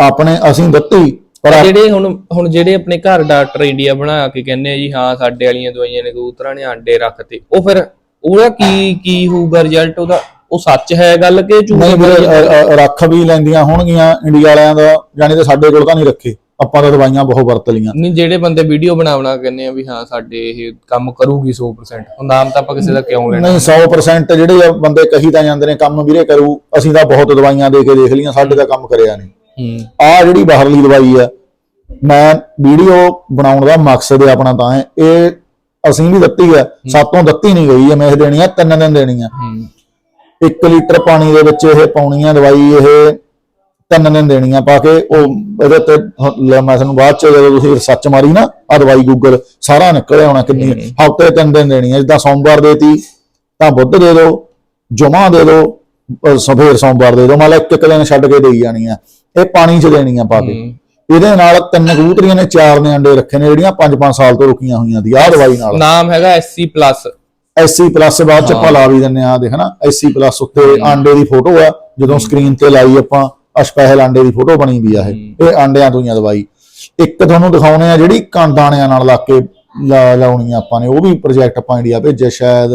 ਆਪਣੇ ਅਸੀਂ ਦਿੱਤੀ ਪਰ ਜਿਹੜੇ ਹੁਣ ਹੁਣ ਜਿਹੜੇ ਆਪਣੇ ਘਰ ਡਾਕਟਰ ਇੰਡੀਆ ਬਣਾ ਕੇ ਕਹਿੰਦੇ ਆ ਜੀ ਹਾਂ ਸਾਡੇ ਵਾਲੀਆਂ ਦਵਾਈਆਂ ਨੇ ਕਬੂਤਰਾਂ ਨੇ ਆਂਡੇ ਰੱਖਤੇ ਉਹ ਫਿਰ ਉਹਦਾ ਕੀ ਕੀ ਹੋਊਗਾ ਰਿਜ਼ਲਟ ਉਹਦਾ? ਉਹ ਸੱਚ ਹੈ ਗੱਲ ਕਿ ਝੂਠ ਨਹੀਂ ਵੀਰੇ, ਹੈ ਅ- ਅ- ਰੱਖ ਵੀ ਲੈਂਦੀਆਂ ਹੋਣਗੀਆਂ ਇੰਡੀਆ ਵਾਲਿਆਂ ਦਾ ਜਾਨੀ ਤੇ ਸਾਡੇ ਕੋਲ ਤਾਂ ਨਹੀਂ ਰੱਖੇ। ਆਪਾਂ ਤਾਂ ਦਵਾਈਆਂ ਬਹੁਤ ਵਰਤ ਲੀਆਂ ਨਹੀਂ ਜਿਹੜੇ ਬੰਦੇ ਵੀਡੀਓ ਬਣਾ ਬਣਾ ਕਹਿੰਦੇ ਆ ਵੀ ਹਾਂ ਸਾਡੇ ਇਹ ਕੰਮ ਕਰੂਗੀ 100% ਹੁਣ ਨਾਮ ਤਾਂ ਆਪਾਂ ਕਿਸੇ ਦਾ ਕਿਉਂ ਲੈਣਾ? ਨਹੀਂ 100% ਜਿਹੜੇ ਆ ਬੰਦੇ ਕਹੀ ਤਾਂ ਜਾਂਦੇ ਨੇ ਕੰਮ ਵੀਰੇ ਕਰੂ ਅਸੀਂ ਤਾਂ ਬਹੁਤ ਦਵਾਈਆਂ ਦੇ ਕੇ ਦੇਖ ਲਈਆਂ ਸਾਡੇ ਤਾਂ ਕੰਮ ਕਰਿਆ ਨਹੀਂ। ਆ ਜਿਹੜੀ ਬਾਹਰਲੀ ਦਵਾਈ ਆ ਮੈਂ ਵੀਡੀਓ ਬਣਾਉਣ ਦਾ ਮਕਸਦ ਹੈ ਆਪਣਾ ਤਾਂ ਹੈ ਇਹ ਅਸੀਂ ਵੀ ਦਿੱਤੀ ਆ ਸਾਤੋਂ ਦਿੱਤੀ ਨਹੀਂ ਗਈ ਐ ਮੈਂ ਇਹ ਦੇਣੀ ਆ ਤਿੰਨ ਦਿਨ ਦੇਣੀ ਆ। ਹੂੰ। 1 ਲੀਟਰ ਪਾਣੀ ਦੇ ਵਿੱਚ ਇਹ ਪਾਉਣੀ ਆ ਦਵਾਈ ਇਹ ਤਿੰਨ ਦਿਨ ਦੇਣੀ ਆ ਪਾ ਕੇ ਉਹ ਇਹਦੇ ਤੇ ਹ- ਮੈਂ ਤੁਹਾਨੂੰ ਬਾਅਦ ਚ ਜਦੋਂ ਤੁਸੀਂ ਸਰਚ ਮਾਰੀ ਨਾ ਆ ਦਵਾਈ ਗੂਗਲ ਸਾਰਾ ਨਿਕਲਿਆ ਹੋਣਾ ਕਿੰਨੀ ਹਫ਼ਤੇ ਤਿੰਨ ਦਿਨ ਦੇਣੀ ਆ ਜਿੱਦਾਂ ਸੋਮਵਾਰ ਦੇਤੀ ਤਾਂ ਬੁੱਧ ਦੇ ਦਿਓ ਜੁਮਾ ਦੇ ਦਿਓ ਸਵੇਰ ਸੋਮਵਾਰ ਦੇ ਦਿਓ ਇੱਕ ਇੱਕ ਦਿਨ ਛੱਡ ਕੇ ਦੇਈ ਜਾਣੀ ਆ। ਇਹ ਪਾਣੀ ਚ ਦੇਣੀ ਆ ਪਾ ਕੇ। ਇਹਦੇ ਨਾਲ ਤਿੰਨ ਕਬੂਤਰੀਆਂ ਨੇ ਚਾਰ ਨੇ ਅੰਡੇ ਰੱਖੇ ਨੇ ਜਿਹੜੀਆਂ 5-5 ਸਾਲ ਤੋਂ ਰੁਕੀਆਂ ਹੋਈਆਂ ਦੀ। ਆਹ ਦਵਾਈ ਨਾਲ। ਨਾਮ ਹੈਗਾ SC ਪਲੱਸ ਐਸਸੀ ਪਲੱਸ ਬਾਅਦ ਚ ਆਪਾਂ ਲਾ ਵੀ ਦਿੰਨੇ ਆ ਦੇਖ ਨਾ। ਐਸਸੀ ਪਲੱਸ ਉੱਤੇ ਆਂਡੇ ਦੀ ਫੋਟੋ ਆ ਜਦੋਂ ਸਕਰੀਨ ਤੇ ਲਾਈ ਆਪਾਂ ਆਹ ਸਪੈਸ਼ਲ ਆਂਡੇ ਦੀ ਫੋਟੋ ਬਣੀ ਵੀ ਆ ਇਹ। ਇਹ ਆਂਡਿਆਂ ਤੋਂ ਹੀ ਆ ਦਵਾਈ। ਇੱਕ ਤੁਹਾਨੂੰ ਦਿਖਾਉਣੇ ਆ ਜਿਹੜੀ ਕਾਂ ਦਾਣਿਆਂ ਨਾਲ ਲਾ ਕੇ ਲਾਉਣੀ ਆ ਆਪਾਂ ਨੇ ਉਹ ਵੀ ਪ੍ਰੋਜੈਕਟ ਆਪਾਂ ਇੰਡੀਆ ਭੇਜਿਆ ਸ਼ਾਇਦ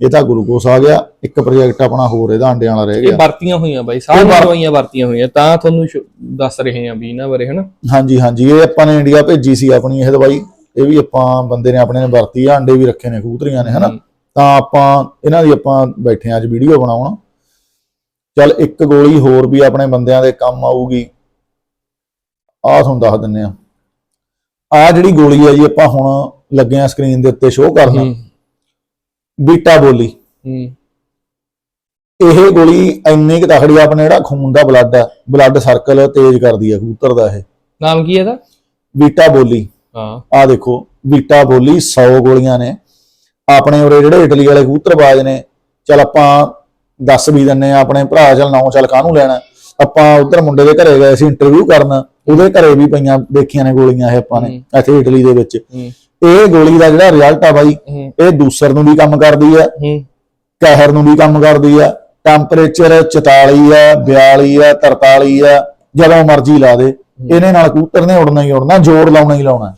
ਇਹ ਤਾਂ ਗਲੂਕੋਸ ਆ ਗਿਆ ਇੱਕ ਪ੍ਰੋਜੈਕਟ ਆਪਣਾ ਹੋਰ ਇਹਦਾ ਆਂਡਿਆਂ ਵਾਲਾ ਰਹਿ ਇਹ ਗਿਆ। ਵਰਤੀਆਂ ਹੋਈਆਂ ਬਾਈ ਸਾਰੀਆਂ ਦਵਾਈਆਂ ਵਰਤੀਆਂ ਹੋਈਆਂ ਤਾਂ ਤੁਹਾਨੂੰ ਸ਼ੁ- ਦੱਸ ਰਹੇ ਆ ਵੀ ਇਹਨਾਂ ਬਾਰੇ ਹਨਾ? ਹਾਂਜੀ ਹਾਂਜੀ ਇਹ ਆਪਾਂ ਨੇ ਇੰਡੀਆ ਭੇਜੀ ਸੀ ਆਪਣੀ ਇਹ ਦਵਾਈ ਇਹ ਵੀ ਆਪਾਂ ਬੰਦੇ ਨੇ ਆਪਣੇ ਨੇ ਵਰਤੀ ਆ ਅੰਡੇ ਵੀ ਰੱਖੇ ਨੇ ਕਬੂਤਰੀਆਂ ਨੇ ਹਨਾ? ਤਾਂ ਆਪਾਂ ਇਹਨਾਂ ਦੀ ਆਪਾਂ ਬੈਠੇ ਆ ਅੱਜ ਵੀਡੀਓ ਬਣਾਉਣ। ਚੱਲ ਇੱਕ ਗੋਲੀ ਹੋਰ ਵੀ ਆਪਣੇ ਬੰਦਿਆਂ ਦੇ ਕੰਮ ਆਊਗੀ। ਆਹ ਤੁਹਾਨੂੰ ਦੱਸ ਦਿੰਨੇ ਆ। ਆ ਜਿਹੜੀ ਗੋਲੀ ਆ ਜੀ ਆਪਾਂ ਹੁਣ ਲੱਗੇ ਆ ਸਕਰੀਨ ਦੇ ਉੱਤੇ ਸ਼ੋਅ ਕਰਨਾ। ਹੂੰ। ਬੀਟਾ ਬੋਲੀ। ਹੂੰ। ਇਹ ਗੋਲੀ ਇੰਨੀ ਕਿ ਤਕੜੀ ਆ ਆਪਣੇ ਜਿਹੜਾ ਖੂਨ ਦਾ ਬਲੱਡ ਆ ਬਲੱਡ ਸਰਕਲ ਤੇਜ਼ ਕਰਦੀ ਆ ਕਬੂਤਰ ਦਾ ਇਹ। ਨਾਮ ਕੀ ਹੈ ਇਹਦਾ? ਬੀਟਾ ਬੋਲੀ। ਹਾਂ। ਆ ਦੇਖੋ ਬੀਟਾ ਬੋਲੀ 100 ਗੋਲੀਆਂ ਨੇ। ਆਪਣੇ ਉਰੇ ਜਿਹੜੇ ਇਟਲੀ ਵਾਲੇ ਕਬੂਤਰਬਾਜ਼ ਨੇ ਚਲ ਆਪਾਂ ਦੱਸ ਵੀ ਦਿੰਨੇ ਆ ਆਪਣੇ ਭਰਾ ਚਲ ਨੌ ਚਲ ਕਾਹਨੂੰ ਲੈਣਾ। ਆਪਾਂ ਉਧਰ ਮੁੰਡੇ ਦੇ ਘਰੇ ਗਏ ਸੀ ਇੰਟਰਵਿਊ ਕਰਨ ਉਹਦੇ ਘਰੇ ਵੀ ਪਈਆਂ ਦੇਖੀਆਂ ਨੇ ਗੋਲੀਆਂ ਇਹ ਆਪਾਂ ਨੇ ਇੱਥੇ ਇਟਲੀ ਦੇ ਵਿੱਚ। ਹੂੰ। ਇਹ ਗੋਲੀ ਦਾ ਜਿਹੜਾ ਰਿਜ਼ਲਟ ਆ ਬਾਈ ਇਹ ਦੂਸਰ ਨੂੰ ਵੀ ਕੰਮ ਕਰਦੀ ਆ ਕਹਿਰ ਨੂੰ ਵੀ ਕੰਮ ਕਰਦੀ ਆ ਟੈਂਪਰੇਚਰ 44 ਆ 42 ਆ 43 ਆ ਜਦੋਂ ਮਰਜ਼ੀ ਲਾ ਦੇ। ਇਹਨੇ ਨਾਲ ਕਬੂਤਰ ਨੇ ਉੜਨਾ ਹੀ ਉੜਨਾ ਜੋਰ ਲਾਉਣਾ ਹੀ ਲਾਉਣਾ।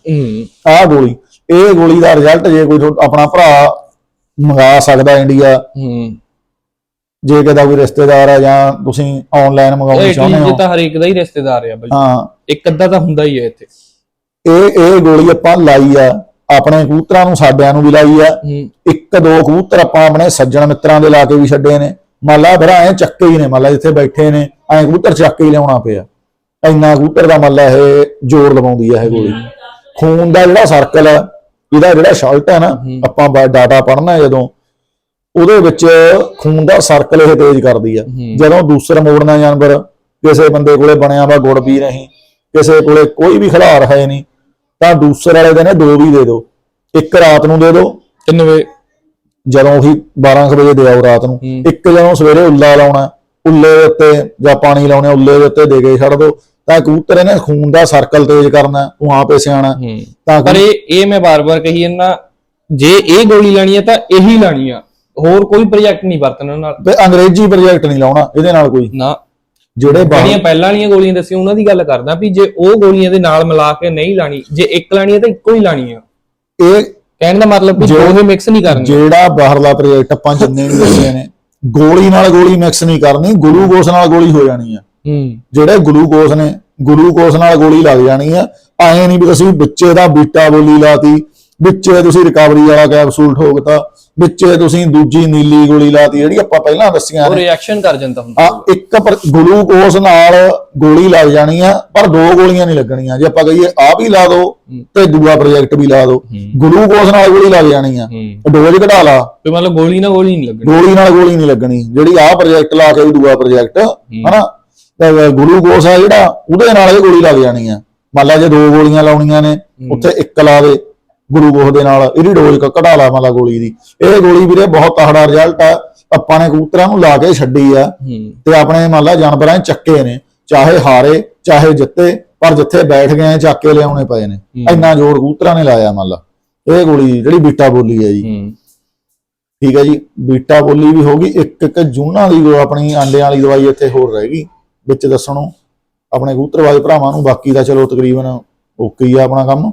ਆਹ ਗੋਲੀ ਇਹ ਗੋਲੀ ਦਾ ਰਿਜ਼ਲਟ ਜੇ ਕੋਈ ਆਪਣਾ ਭਰਾ ਮੰਗਾ ਸਕਦਾ ਇੰਡੀਆ ਜੇ ਕਿਦਾ ਕੋਈ ਰਿਸ਼ਤੇਦਾਰ ਆ ਜਾਂ ਤੁਸੀਂ ਆਨਲਾਈਨ ਮੰਗਾਉਣੀ ਇਹ ਚਾਹੁੰਦੇ ਹੋ। ਤਾਂ ਹਰ ਇੱਕ ਦਾ ਹੀ ਰਿਸ਼ਤੇਦਾਰ ਆ ਬਾਈ। ਹਾਂ। ਇੱਕ ਅੱਧਾ ਤਾਂ ਹੁੰਦਾ ਹੀ ਹੈ ਇੱਥੇ। ਇਹ ਇਹ ਗੋਲੀ ਆਪਾਂ ਲਾਈ ਆ। ਆਪਣੇ ਕਬੂਤਰਾਂ ਨੂੰ ਸਾਡਿਆਂ ਨੂੰ ਵੀ ਲਾਈ ਆ। ਹੂੰ। ਇੱਕ ਦੋ ਕਬੂਤਰ ਆਪਾਂ ਆਪਣੇ ਸੱਜਣ ਮਿੱਤਰਾਂ ਦੇ ਲਾ ਕੇ ਵੀ ਛੱਡੇ ਨੇ। ਮੰਨ ਲਾ ਫਿਰ ਐ ਚੱਕੇ ਹੀ ਨੇ ਮੰਨ ਲਾ ਜਿੱਥੇ ਬੈਠੇ ਨੇ ਐ ਕਬੂਤਰ ਚੱਕ ਕੇ ਹੀ ਲਿਆਉਣਾ ਪਿਆ। ਇੰਨਾ ਕਬੂਤਰ ਦਾ ਮੰਨ ਲਾ ਇਹ ਜ਼ੋਰ ਲਵਾਉਂਦੀ ਆ ਇਹ ਗੋਲੀ। ਖੂਨ ਦਾ ਜਿਹੜਾ ਸਰਕਲ ਆ ਇਹਦਾ ਜਿਹੜਾ ਸ਼ਾਲਟ ਹੈ ਨਾ ਆਪਾਂ ਡਾਟਾ ਪੜ੍ਹਨਾ ਜਦੋਂ ਉਹਦੇ ਵਿੱਚ ਖੂਨ ਦਾ ਸਰਕਲ ਇਹ ਤੇਜ਼ ਕਰਦੀ ਆ। ਜਦੋਂ ਦੂਸਰਾ ਮੋੜਨਾ ਜਾਨਵਰ ਕਿਸੇ ਬੰਦੇ ਕੋਲੇ ਬਣਿਆ ਵਾ ਗੁੜ ਵੀ ਨਹੀਂ ਕਿਸੇ ਕੋਲੇ ਕੋਈ ਵੀ ਖਿਲਾਰ ਹੈ ਨਹੀਂ ਤਾਂ ਦੂਸਰੇ ਵਾਲੇ ਦਿਨ ਇਹ ਦੋ ਵੀ ਦੇ ਦਿਓ। ਇੱਕ ਰਾਤ ਨੂੰ ਦੇ ਦਿਓ। ਤਿੰਨ ਵੇ ਜਦੋਂ ਉਹੀ 12 ਕੁ ਵਜੇ ਦੇ ਆਓ ਰਾਤ ਨੂੰ। ਇੱਕ ਜਦੋਂ ਸਵੇਰੇ ਉੱਲਾ ਲਾਉਣਾ ਉੱਲੇ ਦੇ ਉੱਤੇ ਜਾਂ ਪਾਣੀ ਲਾਉਣਾ ਉੱਲੇ ਦੇ ਉੱਤੇ ਦੇ ਕੇ ਛੱਡ ਦਿਓ। ਤਾਂ ਕਬੂਤਰ ਇਹਨੇ ਖੂਨ ਦਾ ਸਰਕਲ ਤੇਜ਼ ਕਰਨਾ ਤੂੰ ਆਪੇ ਸਿਆਣਾ। ਤਾਂ ਪਰ ਇਹ ਇਹ ਮੈਂ ਬਾਰ-ਬਾਰ ਕਹੀ ਜਾਂਦਾ ਜੇ ਇਹ ਗੋਲੀ ਲੈਣੀ ਹੈ ਤਾਂ ਇਹੀ ਲੈਣੀ ਆ। ਹੋਰ ਕੋਈ ਪ੍ਰੋਜੈਕਟ ਨਹੀਂ ਵਰਤਣਾ ਨਾਲ। ਅੰਗਰੇਜ਼ੀ ਪ੍ਰੋਜੈਕਟ ਨਹੀਂ ਲਾਉਣਾ ਇਹਦੇ ਨਾਲ ਕੋਈ। ਨਾ। ਜਿਹੜੇ ਜਿਹੜੀਆਂ ਪਹਿਲਾਂ ਵਾਲੀਆਂ ਗੋਲੀਆਂ ਦੱਸੀਆਂ ਉਹਨਾਂ ਦੀ ਗੱਲ ਕਰਦਾ ਵੀ ਜੇ ਉਹ ਗੋਲੀਆਂ ਦੇ ਨਾਲ ਮਿਲਾ ਕੇ ਨਹੀਂ ਲਾਣੀ ਜੇ ਇੱਕ ਲਾਣੀ ਹੈ ਤਾਂ ਇੱਕੋ ਹੀ ਲਾਣੀ ਆ। ਇਹ ਕਹਿਣ ਦਾ ਮਤਲਬ ਵੀ ਜੋ- ਦੋਵੇਂ ਮਿਕਸ ਨਹੀਂ ਕਰਨੀ ਜਿਹੜਾ ਬਾਹਰਲਾ ਪ੍ਰੋਜੈਕਟ ਆਪਾਂ ਜਿੰਨੇ ਵੀ ਦੱਸੇ ਨੇ ਗੋਲੀ ਨਾਲ ਗੋਲੀ ਮਿਕਸ ਨਹੀਂ ਕਰਨੀ ਗਲੂਕੋਸ ਨਾਲ ਗੋਲੀ ਹੋ ਜਾਣੀ ਆ। ਹੂੰ। ਜਿਹੜੇ ਗਲੂਕੋਸ ਨੇ ਗਲੂਕੋਸ ਨਾਲ ਗੋਲੀ ਲੱਗ ਜਾਣੀ ਆ ਐਂ ਨਹੀਂ ਵੀ ਤੁਸੀਂ ਵਿੱਚੇ ਦਾ ਬੀਟਾ ਬੋਲੀ ਲਾਤੀ ਵਿੱਚੇ ਤੁਸੀਂ ਰਿਕਵਰੀ ਵਾਲਾ ਕੈਪਸੂਲ ਠੋਕਤਾ ਵਿੱਚੇ ਤੁਸੀਂ ਦੂਜੀ ਨੀਲੀ ਗੋਲੀ ਲਾਤੀ ਜਿਹੜੀ ਆਪਾਂ ਪਹਿਲਾਂ ਦੱਸੀਆਂ ਉਹ ਨੇ। ਰਿਐਕਸ਼ਨ ਕਰ ਜਾਂਦਾ ਹੁੰਦਾ। ਆ ਇੱਕ ਪਰ ਗਲੂਕੋਸ ਨਾਲ ਗੋਲੀ ਲੱਗ ਜਾਣੀ ਆ ਪਰ ਦੋ ਗੋਲੀਆਂ ਨਹੀਂ ਲੱਗਣੀਆਂ। ਜੇ ਆਪਾਂ ਕਹੀਏ ਆ ਵੀ ਲਾ ਦਿਓ ਤੇ ਦੂਆ ਪ੍ਰੋਜੈਕਟ ਵੀ ਲਾ ਦਿਓ ਗਲੂਕੋਸ ਨਾਲ ਗੋਲੀ ਲੱਗ ਜਾਣੀ ਆ। ਹੂੰ। ਡੋਜ਼ ਘਟਾ ਲਾ। ਤੇ ਮਤਲਬ ਗੋਲੀ ਨਾਲ ਗੋਲੀ ਨਹੀਂ ਲੱਗਣੀ। ਗੋਲੀ ਨਾਲ ਗੋਲੀ ਨਹੀਂ ਲੱਗਣੀ। ਜਿਹੜੀ ਆਹ ਪ੍ਰੋਜੈਕਟ ਲਾ ਕੇ ਵੀ ਦੂਆ ਪ੍ਰੋਜੈਕਟ ਹਨਾ? ਤੇ ਗਲੂਕੋਸ ਆ ਜਿਹੜਾ ਉਹਦੇ ਨਾਲ ਇਹ ਗੋਲੀ ਲੱਗ ਜਾਣੀ ਆ। ਮੰਨ ਲਾ ਜੇ ਦੋ ਗੋਲੀਆਂ ਲਾਉਣੀਆਂ ਨੇ ਉੱਥੇ ਇੱਕ ਲਾ ਦੇ। ਗਲੂਕੋਸ ਦੇ ਨਾਲ ਇਹਦੀ ਡੋਜ਼ ਘਟਾ ਲਾ ਮੰਨ ਲਾ ਗੋਲੀ ਦੀ। ਇਹ ਗੋਲੀ ਵੀਰੇ ਬਹੁਤ ਤਹੜਾ ਰਿਜ਼ਲਟ ਆ। ਆਪਾਂ ਨੇ ਕਬੂਤਰਾਂ ਨੂੰ ਲਾ ਕੇ ਛੱਡੀ ਆ। ਤੇ ਆਪਣੇ ਮੰਨ ਲਾ ਜਾਨਵਰਾਂ ਚੱਕੇ ਨੇ ਚਾਹੇ ਹਾਰੇ ਚਾਹੇ ਜਿੱਤੇ ਪਰ ਜਿੱਥੇ ਬੈਠ ਗਏ ਆ, ਚੱਕ ਕੇ ਲਿਆਉਣੇ ਪਏ ਨੇ। ਇੰਨਾ ਜ਼ੋਰ ਕਬੂਤਰਾਂ ਨੇ ਲਾਇਆ ਮੰਨ ਲਾ। ਇਹ ਗੋਲੀ ਜਿਹੜੀ ਬੀਟਾ ਬੋਲੀ ਹੈ ਜੀ। ਠੀਕ ਹੈ ਜੀ। ਬੀਟਾ ਬੋਲੀ ਵੀ ਹੋ ਗਈ। ਇੱਕ ਇੱਕ ਜੂਨਾਂ ਦੀ ਜੋ ਆਪਣੀ ਆਂਡਿਆਂ ਵਾਲੀ ਦਵਾਈ ਇੱਥੇ ਹੋਰ ਰਹਿ ਗਈ। ਵਿੱਚ ਦੱਸਣੋਂ ਆਪਣੇ ਕਬੂਤਰਵਾਜ ਭਰਾਵਾਂ ਨੂੰ ਬਾਕੀ ਦਾ ਚਲੋ ਤਕਰੀਬਨ ਓਕੇ ਹੀ ਆ ਆਪਣਾ ਕੰਮ।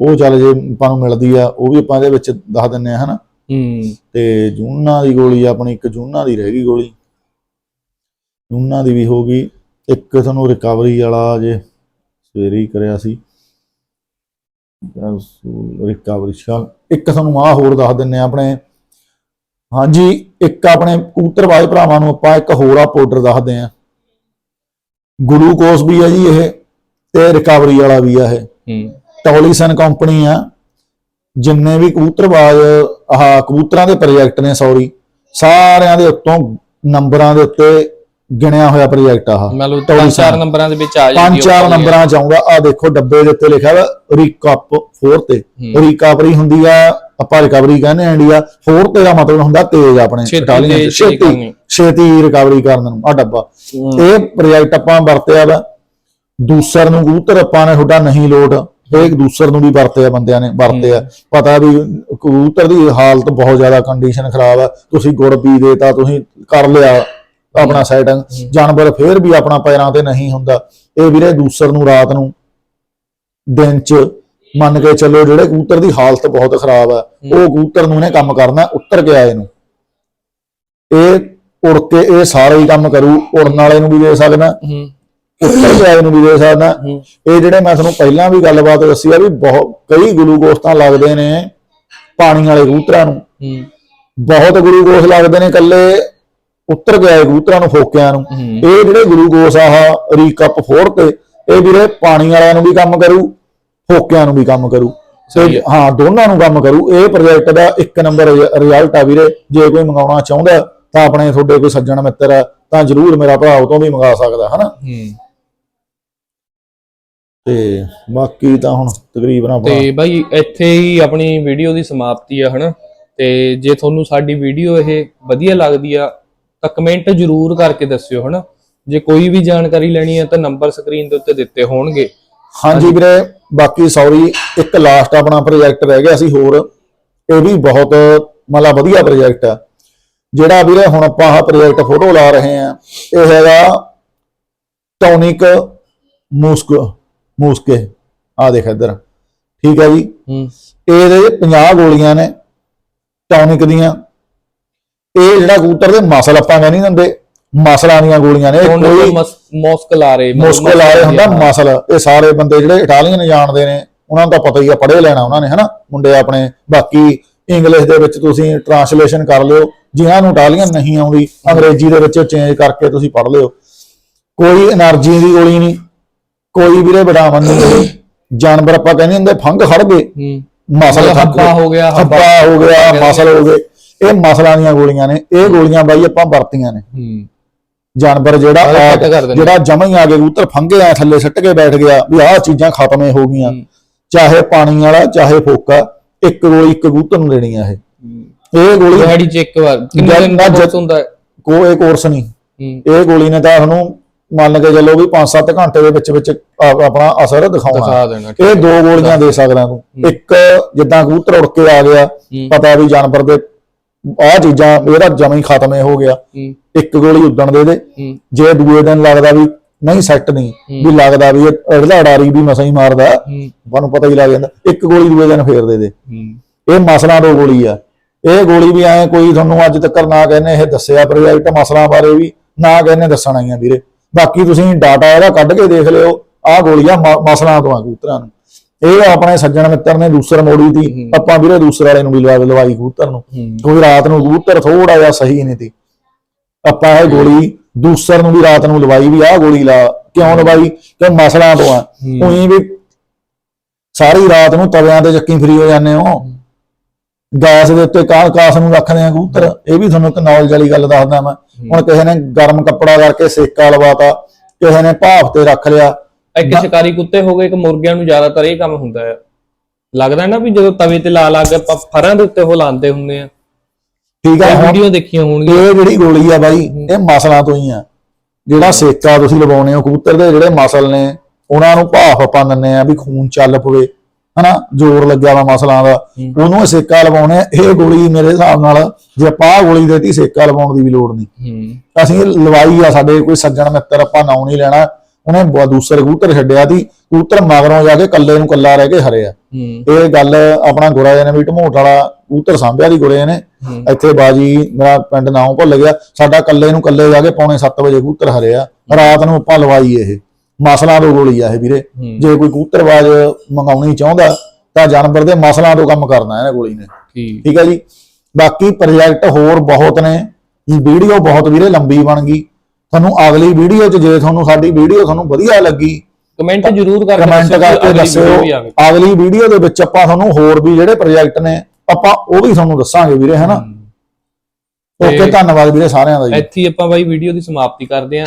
ਉਹ ਚੱਲ ਜੇ ਆਪਾਂ ਨੂੰ ਮਿਲਦੀ ਆ ਉਹ ਵੀ ਆਪਾਂ ਇਹਦੇ ਵਿੱਚ ਦੱਸ ਦਿੰਨੇ ਆ ਹਨਾ? ਹੂੰ। ਤੇ ਜੂਨਾਂ ਦੀ ਗੋਲੀ ਆਪਣੀ ਇੱਕ ਜੂਨਾਂ ਦੀ ਰਹਿ ਗਈ ਗੋਲੀ। ਜੂਨਾਂ ਦੀ ਵੀ ਹੋ ਗਈ। ਇੱਕ ਤੁਹਾਨੂੰ ਰਿਕਵਰੀ ਵਾਲਾ ਜੇ ਸਵੇਰੇ ਹੀ ਕਰਿਆ ਸੀ। ਰਿਕਵਰੀ ਸ਼ਾਲ ਇੱਕ ਤੁਹਾਨੂੰ ਆ ਹੋਰ ਦੱਸ ਦਿੰਨੇ ਆ ਆਪਣੇ। ਹਾਂਜੀ ਇੱਕ ਆਪਣੇ ਕਬੂਤਰਬਾਜ਼ ਭਰਾਵਾਂ ਨੂੰ ਆਪਾਂ ਇੱਕ ਹੋਰ ਆ ਪਾਊਡਰ ਦੱਸਦੇ ਆ। ਗਲੂਕੋਸ ਵੀ ਆ ਜੀ ਇਹ ਤੇ ਰਿਕਵਰੀ ਵਾਲਾ ਵੀ ਆ ਇਹ। ਹੂੰ। ਟੋਲੀਸਨ ਕੰਪਨੀ ਆ ਜਿੰਨੇ ਵੀ ਕਬੂਤਰਬਾਜ਼ ਆਹ ਕਬੂਤਰਾਂ ਦੇ ਪ੍ਰੋਜੈਕਟ ਨੇ ਸੌਰੀ ਸਾਰਿਆਂ ਦੇ ਉੱਤੋਂ ਨੰਬਰਾਂ ਦੇ ਉੱਤੇ ਗਿਣਿਆ ਹੋਇਆ ਪ੍ਰੋਜੈਕਟ ਆਹ। ਮਤਲਬ ਪੰਜ ਚਾਰ ਨੰਬਰਾਂ ਦੇ ਵਿੱਚ ਆ ਜਾਂਦੀ ਪੰਜ ਚਾਰ ਨੰਬਰਾਂ ਚ ਆਉਂਦਾ। ਆ ਦੇਖੋ ਡੱਬੇ ਦੇ ਉੱਤੇ ਲਿਖਿਆ ਵਾ ਰੀਕਅਪ 4 ਤੇ। ਰਿਕਵਰੀ ਹੁੰਦੀ ਆ ਆਪਾਂ ਰਿਕਵਰੀ ਕਹਿੰਦੇ ਆ ਇੰਡੀਆ। 4 ਤੇ ਦਾ ਮਤਲਬ ਹੁੰਦਾ ਤੇਜ਼ ਆਪਣੇ ਛੇਤੀ। ਛੇਤੀ ਰਿਕਵਰੀ ਕਰਨ। ਨੂੰ ਆ ਡੱਬਾ। ਇਹ ਪ੍ਰੋਜੈਕਟ ਆਪਾਂ ਵਰਤਿਆ ਵਾ। ਦੂਸਰ ਨੂੰ ਕਬੂਤਰ ਆਪਾਂ ਨੇ ਤੁਹਾਡਾ ਨਹੀਂ ਲੋਟ। ਇਹ ਦੂਸਰ ਨੂੰ ਵੀ ਵਰਤਿਆ ਬੰਦਿਆਂ ਨੇ ਵਰਤਿਆ ਪਤਾ ਵੀ ਕਬੂਤਰ ਦੀ ਹਾਲਤ ਬਹੁਤ ਜ਼ਿਆਦਾ ਕੰਡੀਸ਼ਨ ਖਰਾਬ ਆ। ਤੁਸੀਂ ਗੁੜ ਪੀ ਦੇਤਾ ਤੁਸੀਂ ਕਰ ਲਿਆ ਆਪਣਾ ਸੈਟਿੰਗ ਜਾਨਵਰ ਫੇਰ ਵੀ ਆਪਣਾ ਪੈਰਾਂ ਤੇ ਨਹੀਂ ਹੁੰਦਾ। ਇਹ ਵੀਰੇ ਦੂਸਰ ਨੂੰ ਰਾਤ ਨੂੰ ਦਿਨ ਚ ਮੰਨ ਕੇ ਚੱਲੋ ਜਿਹੜੇ ਕਬੂਤਰ ਦੀ ਹਾਲਤ ਬਹੁਤ ਖਰਾਬ ਆ ਉਹ ਕਬੂਤਰ ਨੂੰ ਇਹਨੇ ਕੰਮ ਕਰਨਾ ਉੱਤਰ ਕੇ ਆਏ ਨੂੰ। ਇਹ ਉੜ ਕੇ ਇਹ ਸਾਰੇ ਹੀ ਕੰਮ ਕਰੂ ਉੜਨ ਵਾਲੇ ਨੂੰ ਵੀ ਦੇ ਸਕਦਾ। ਉੱਤਰ ਆਏ ਨੂੰ ਵੀ ਦੇ ਸਕਦਾ ਇਹ ਜਿਹੜੇ ਮੈਂ ਤੁਹਾਨੂੰ ਪਹਿਲਾਂ ਵੀ ਗੱਲਬਾਤ ਦੱਸੀ ਆ ਵੀ ਬਹੁਤ ਕਈ ਗਲੂਕੋਸ ਤਾਂ ਲੱਗਦੇ ਨੇ ਪਾਣੀ ਵਾਲੇ ਕਬੂਤਰਾਂ ਨੂੰ। ਬਹੁਤ ਗਲੂਕੋਸ ਲੱਗਦੇ ਨੇ ਇਕੱਲੇ ਉੱਤਰ ਆਏ ਕਬੂਤਰਾਂ ਨੂੰ ਫੋਕਿਆਂ ਨੂੰ। ਇਹ ਜਿਹੜੇ ਗਲੂਕੋਸ ਆਹ ਰੀਕਪ 4 ਤੇ ਇਹ ਵੀਰੇ ਪਾਣੀ ਵਾਲਿਆਂ ਨੂੰ ਵੀ ਕੰਮ ਕਰੂ ਫੋਕਿਆਂ ਨੂੰ ਵੀ ਕੰਮ ਕਰੂ। ਸਹੀ ਹਾਂ ਦੋਨਾਂ ਨੂੰ ਕੰਮ ਕਰੂ। ਇਹ ਪ੍ਰੋਜੈਕਟ ਦਾ ਇੱਕ ਨੰਬਰ ਰਿਜ਼ਲਟ ਆ ਵੀਰੇ। ਜੇ ਕੋਈ ਮੰਗਾਉਣਾ ਚਾਹੁੰਦਾ ਤਾਂ ਆਪਣੇ ਤੁਹਾਡੇ ਕੋਈ ਸੱਜਣ ਮਿੱਤਰ ਆ ਤਾਂ ਜਰੂਰ ਮੇਰਾ ਭਰਾ ਉਹ ਤੋਂ ਵੀ ਮੰਗਾ ਸਕਦਾ ਹਨਾ? ਤੇ ਬਾਕੀ ਤਾਂ ਹੁਣ ਤਕਰੀਬਨ ਆਪਣਾ ਤੇ ਬਾਈ ਇੱਥੇ ਹੀ ਆਪਣੀ ਵੀਡੀਓ ਦੀ ਸਮਾਪਤੀ ਆ ਹਨਾ? ਤੇ ਜੇ ਤੁਹਾਨੂੰ ਸਾਡੀ ਵੀਡੀਓ ਇਹ ਵਧੀਆ ਲੱਗਦੀ ਆ ਤਾਂ ਕਮੈਂਟ ਜ਼ਰੂਰ ਕਰਕੇ ਦੱਸਿਓ ਹਨਾ? ਜੇ ਕੋਈ ਵੀ ਜਾਣਕਾਰੀ ਲੈਣੀ ਹੈ ਤਾਂ ਨੰਬਰ ਸਕਰੀਨ ਦੇ ਉੱਤੇ ਦਿੱਤੇ ਹੋਣਗੇ। ਹਾਂਜੀ ਵੀਰੇ ਬਾਕੀ ਸੌਰੀ ਇੱਕ ਲਾਸਟ ਆਪਣਾ ਪ੍ਰੋਜੈਕਟ ਰਹਿ ਗਿਆ ਸੀ ਹੋਰ। ਇਹ ਵੀ ਬਹੁਤ ਮਤਲਬ ਵਧੀਆ ਪ੍ਰੋਜੈਕਟ ਆ। ਜਿਹੜਾ ਵੀਰੇ ਹੁਣ ਆਪਾਂ ਆਹ ਪ੍ਰੋਜੈਕਟ ਫੋਟੋ ਲਾ ਰਹੇ ਆ ਇਹ ਹੈਗਾ ਟੌਨਿਕ ਮੂਸਕ ਮੂਸਕੇ ਆ ਦੇਖ ਇੱਧਰ। ਠੀਕ ਹੈ ਜੀ? ਹੂੰ ਇਹਦੇ 50 ਗੋਲੀਆਂ ਨੇ ਟੌਨਿਕ ਦੀਆਂ। ਇਹ ਜਿਹੜਾ ਕਬੂਤਰ ਦੇ ਮਸਲ ਆਪਾਂ ਕਹਿੰਦੇ ਹੁੰਦੇ ਮਸਲਾਂ ਦੀਆਂ ਗੋਲੀਆਂ ਨੇ। ਕੋਈ ਮੁਸਕਲ ਆ ਰਹੇ ਮੁਸਕਲ ਆ ਰਹੇ ਹੁੰਦਾ ਮਸਲ। ਇਹ ਸਾਰੇ ਬੰਦੇ ਜਿਹੜੇ ਇਟਾਲੀਅਨ ਜਾਣਦੇ ਨੇ ਉਹਨਾਂ ਨੂੰ ਤਾਂ ਪਤਾ ਹੀ ਆ ਪੜ੍ਹੇ ਲੈਣਾ ਉਹਨਾਂ ਨੇ ਹਨਾ? ਮੁੰਡੇ ਆਪਣੇ ਬਾਕੀ ਇੰਗਲਿਸ਼ ਦੇ ਵਿੱਚ ਤੁਸੀਂ ਟ੍ਰਾਂਸਲੇਸ਼ਨ ਕਰ ਲਿਓ। ਜਿਹਨਾਂ ਨੂੰ ਇਟਾਲੀਅਨ ਨਹੀਂ ਆਉਂਦੀ ਅੰਗਰੇਜ਼ੀ ਦੇ ਵਿੱਚ ਚੇਂਜ ਕਰਕੇ ਤੁਸੀਂ ਪੜ੍ਹ ਲਿਓ। ਕੋਈ એનર્ਜੀ ਦੀ ਗੋਲੀ ਨਹੀਂ। ਕੋਈ ਵੀਰੇ ਵਿਟਾਮਿਨ ਨਹੀਂ ਜਾਨਵਰ ਆਪਾਂ ਕਹਿੰਦੇ ਹੁੰਦੇ ਫੰਗ ਖੜ ਗਏ। ਮਸਲ ਹੱਬਾ ਹੋ ਗਿਆ, ਹੱਬਾ ਹੋ ਗਿਆ ਮਸਲ ਹੋ ਗਏ। ਇਹ ਮਸਲਾਂ ਦੀਆਂ ਗੋਲੀਆਂ ਨੇ। ਇਹ ਗੋਲੀਆਂ ਬਾਈ ਆਪਾਂ ਵਰਤੀਆਂ ਨੇ। ਜਾਨਵਰ ਜਿਹੜਾ। ਜਿਹੜਾ ਜਮਾਂ ਹੀ ਆ ਕੇ ਕਬੂਤਰ ਫੰਗੇ ਆ ਥੱਲੇ ਸਿੱਟ ਕੇ ਬੈਠ ਗਿਆ ਵੀ ਆਹ ਚੀਜ਼ਾਂ ਖਤਮ ਹੀ ਗਈਆਂ। ਚਾਹੇ ਪਾਣੀ ਵਾਲਾ ਚਾਹੇ ਫੋਕਾ ਇੱਕ ਗੋਲੀ ਇੱਕ ਕਬੂਤਰ ਨੂੰ ਦੇਣੀ ਆ ਇਹ। ਇਹ ਗੋਲੀ ਦਿਹਾੜੀ ਚ ਇੱਕ ਵਾਰ। ਕਿੰਨੇ ਦਿਨ ਦਾ ਹੁੰਦਾ? ਕੋਈ ਕੋਰਸ ਨਹੀਂ। ਇਹ ਗੋਲੀ ਨੇ ਤਾਂ ਤੁਹਾਨੂੰ ਮੰਨ ਕੇ ਚੱਲੋ ਵੀ 5-7 ਘੰਟੇ ਦੇ ਵਿੱਚ ਵਿੱਚ ਆ- ਆਪਣਾ ਅਸਰ ਦਿਖਾਉਣਾ। ਇਹ ਦੋ ਗੋਲੀਆਂ ਦੇ ਸਕਦਾ ਤੂੰ ਇੱਕ ਜਿੱਦਾਂ ਕਬੂਤਰ ਉੜ ਕੇ ਆ ਗਿਆ ਹੂੰ। ਪਤਾ ਵੀ ਜਾਨਵਰ ਦੇ ਆਹ ਚੀਜ਼ਾਂ ਇਹਦਾ ਜਮਾ ਹੀ ਖਤਮ ਹੀ ਹੋ ਗਿਆ। ਹੂੰ। ਇੱਕ ਗੋਲੀ ਉਦਣ ਦੇ ਦੇ। ਹੂੰ। ਜੇ ਦੂਏ ਦਿਨ ਲੱਗਦਾ ਵੀ ਨਹੀਂ ਸੈੱਟ ਨਹੀਂ ਵੀ ਲੱਗਦਾ ਵੀ ਇਹ ਅਗਲਾ ਅਡਾਰੀ ਵੀ ਮਸਾਂ ਹੀ ਮਾਰਦਾ ਹੂੰ। ਤੁਹਾਨੂੰ ਪਤਾ ਹੀ ਲੱਗ ਜਾਂਦਾ ਇੱਕ ਗੋਲੀ ਦੂਏ ਦਿਨ ਫੇਰ ਦੇ ਦੇ। ਹੂੰ। ਇਹ ਮਸਲਾ ਤੋਂ ਗੋਲੀ ਆ। ਇਹ ਗੋਲੀ ਵੀ ਐ ਕੋਈ ਤੁਹਾਨੂੰ ਅੱਜ ਤੱਕ ਨਾ ਕਹਿੰਨੇ ਇਹ ਦੱਸਿਆ ਪ੍ਰੋਜੈਕਟ ਮਸਲਾ ਬਾਰੇ ਵੀ ਨਾ ਕਹਿੰਨੇ ਦੱਸਣ ਆਈਆਂ ਵੀਰੇ। ਬਾਕੀ ਤੁਸੀਂ ਡਾਟਾ ਇਹਦਾ ਕੱਢ ਕੇ ਦੇਖ ਲਿਓ ਆਹ ਗੋਲੀ ਆ ਮ- ਮਸਲਾ ਤੋਂ ਆ ਕਬੂਤਰਾਂ ਨੂੰ। ਇਹ ਆਪਣੇ ਸੱਜਣ ਮਿੱਤਰ ਨੇ ਦੂਸਰ ਮੋੜੀ ਤੀ ਆਪਾਂ ਵੀਰੇ ਦੂਸਰ ਵਾਲੇ ਨੂੰ ਵੀ ਲਵਾ ਲਵਾਈ ਕਬੂਤਰ ਨੂੰ। ਕੋਈ ਰਾਤ ਨੂੰ ਕਬੂਤਰ ਥੋੜਾ ਜਿਹਾ ਸਹੀ ਨਹੀਂ ਤੀ ਆਪਾਂ ਇਹ ਗੋਲੀ ਦੂਸਰ ਨੂੰ ਵੀ ਰਾਤ ਨੂੰ ਲਵਾਈ ਵੀ ਆਹ ਗੋਲੀ ਲਾ। ਕਿਉਂ ਲਵਾਈ? ਕਿ ਮਸਲਾ ਤੋਂ ਆ? ਉਹੀ ਵੀ ਸਾਰੀ ਰਾਤ ਨੂੰ ਤਵਿਆਂ ਤੇ ਚੱਕੀ ਫਰੀ ਹੋ ਜਾਂਦੇ ਹੋ। ਗੈਸ ਦੇ ਉੱਤੇ ਕਾਹ ਕਾਸ ਨੂੰ ਰੱਖਦੇ ਆ ਕਬੂਤਰ। ਇਹ ਵੀ ਤੁਹਾਨੂੰ ਇੱਕ ਨੌਲੇਜ ਵਾਲੀ ਗੱਲ ਦੱਸਦਾ ਮੈਂ। ਹੁਣ ਕਿਸੇ ਨੇ ਗਰਮ ਕੱਪੜਾ ਕਰਕੇ ਸੇਕਾ ਲਵਾਤਾ ਕਿਸੇ ਨੇ ਭਾਫ ਤੇ ਰੱਖ ਲਿਆ। ਇੱਕ ਸ਼ਿਕਾਰੀ ਕੁੱਤੇ ਹੋ ਗਏ ਇੱਕ ਮੁਰਗਿਆਂ ਨੂੰ ਜ਼ਿਆਦਾਤਰ ਇਹ ਕੰਮ ਹੁੰਦਾ ਹੈ। ਲੱਗਦਾ ਨਾ ਵੀ ਜਦੋਂ ਤਵੇ ਤੇ ਲਾ ਲਾ ਕੇ ਆਪਾਂ ਫਰਾਂ ਦੇ ਉੱਤੇ ਉਹ ਲਾਉਂਦੇ ਹੁੰਦੇ ਆ। ਠੀਕ ਆ ਵੀਡੀਓ ਦੇਖੀਆਂ ਹੋਣਗੀਆਂ। ਇਹ ਜਿਹੜੀ ਗੋਲੀ ਆ ਬਾਈ ਇਹ ਮਸਲਾਂ ਤੋਂ ਹੀ ਆ। ਜਿਹੜਾ ਸੇਕਾ ਤੁਸੀਂ ਲਵਾਉਣੇ ਹੋ ਕਬੂਤਰ ਦੇ ਜਿਹੜੇ ਮਸਲ ਨੇ ਉਹਨਾਂ ਨੂੰ ਭਾਫ ਆਪਾਂ ਦਿੰਦੇ ਆ ਵੀ ਖੂਨ ਚੱਲ ਪਵੇ। ਹਨਾ ਜ਼ੋਰ ਲੱਗਿਆ ਵਾ ਮਸਲਾਂ ਦਾ ਉਹਨੂੰ ਸੇਕਾ ਲਵਾਉਣੇ ਆ। ਇਹ ਗੋਲੀ ਮੇਰੇ ਹਿਸਾਬ ਨਾਲ ਜੇ ਆਪਾਂ ਆਹ ਗੋਲੀ ਦੇਤੀ ਸੇਕਾ ਲਵਾਉਣ ਦੀ ਵੀ ਲੋੜ ਨਹੀਂ। ਅਸੀਂ ਇਹ ਲਵਾਈ ਆ ਸਾਡੇ ਕੋਈ ਸੱਜਣ ਮਿੱਤਰ ਆਪਾਂ ਨਾਉ ਨਹੀਂ ਲੈਣਾ। ਉਹਨੇ ਦੂਸਰੇ ਕਬੂਤਰ ਛੱਡਿਆ ਸੀ। ਕਬੂਤਰ ਮਗਰੋਂ ਜਾ ਕੇ ਕੱਲੇ ਨੂੰ ਕੱਲਾ ਰਹਿ ਕੇ ਹਰਿਆ ਇਹ ਗੱਲ ਆਪਣਾ ਗੁਰਾ ਨੇ ਵੀ ਢਮੋਟ ਵਾਲਾ ਕਬੂਤਰ ਸਾਂਭਿਆ ਦੀ ਗੁਰੇ ਨੇ। ਇੱਥੇ ਬਾਜੀ ਮੇਰਾ ਪਿੰਡ ਨਾਮ ਭੁੱਲ ਗਿਆ। ਸਾਡਾ ਕੱਲੇ ਨੂੰ ਕੱਲੇ ਜਾ ਕੇ ਪੌਣੇ 7 ਵਜੇ ਕਬੂਤਰ ਹਰਿਆ ਰਾਤ ਨੂੰ ਆਪਾਂ ਲਵਾਈ ਇਹ। ਮਸਲਾਂ ਤੋਂ ਗੋਲੀ ਆ ਇਹ ਵੀਰੇ। ਜੇ ਕੋਈ ਕਬੂਤਰਬਾਜ਼ ਮੰਗਾਉਣੀ ਚਾਹੁੰਦਾ ਤਾਂ ਜਾਨਵਰ ਦੇ ਮਸਲਾਂ ਤੋਂ ਕੰਮ ਕਰਨਾ ਇਹਨੇ ਗੋਲੀ ਨੇ। ਠੀਕ। ਹੈ ਜੀ? ਬਾਕੀ ਪ੍ਰੋਜੈਕਟ ਹੋਰ ਬਹੁਤ ਨੇ। ਵੀਡੀਓ ਬਹੁਤ ਵੀਰੇ ਲੰਬੀ ਬਣ ਗਈ। ਤੁਹਾਨੂੰ ਅਗਲੀ ਵੀਡੀਓ 'ਚ ਜੇ ਤੁਹਾਨੂੰ ਸਾਡੀ ਵੀਡੀਓ ਤੁਹਾਨੂੰ ਵਧੀਆ ਲੱਗੀ ਕਮੈਂਟ ਜ਼ਰੂਰ ਕਰਕੇ ਕਮੈਂਟ ਦੱਸਿਓ ਕਰਕੇ ਅਗਲੀ ਦੱਸਿਓ। ਵੀਡੀਓ ਦੇ ਵਿੱਚ ਆਪਾਂ ਤੁਹਾਨੂੰ ਹੋਰ ਵੀ ਜਿਹੜੇ ਪ੍ਰੋਜੈਕਟ ਨੇ ਆਪਾਂ ਉਹ ਵੀ ਤੁਹਾਨੂੰ ਦੱਸਾਂਗੇ ਵੀਰੇ ਹੈਨਾ ਓਕੇ ਧੰਨਵਾਦ ਵੀਰੇ ਸਾਰਿਆਂ ਦਾ ਜੀ। ਇੱਥੇ ਆਪਾਂ ਬਾਈ ਵੀਡੀਓ ਦੀ ਸਮਾਪਤੀ ਕਰਦੇ ਆਂ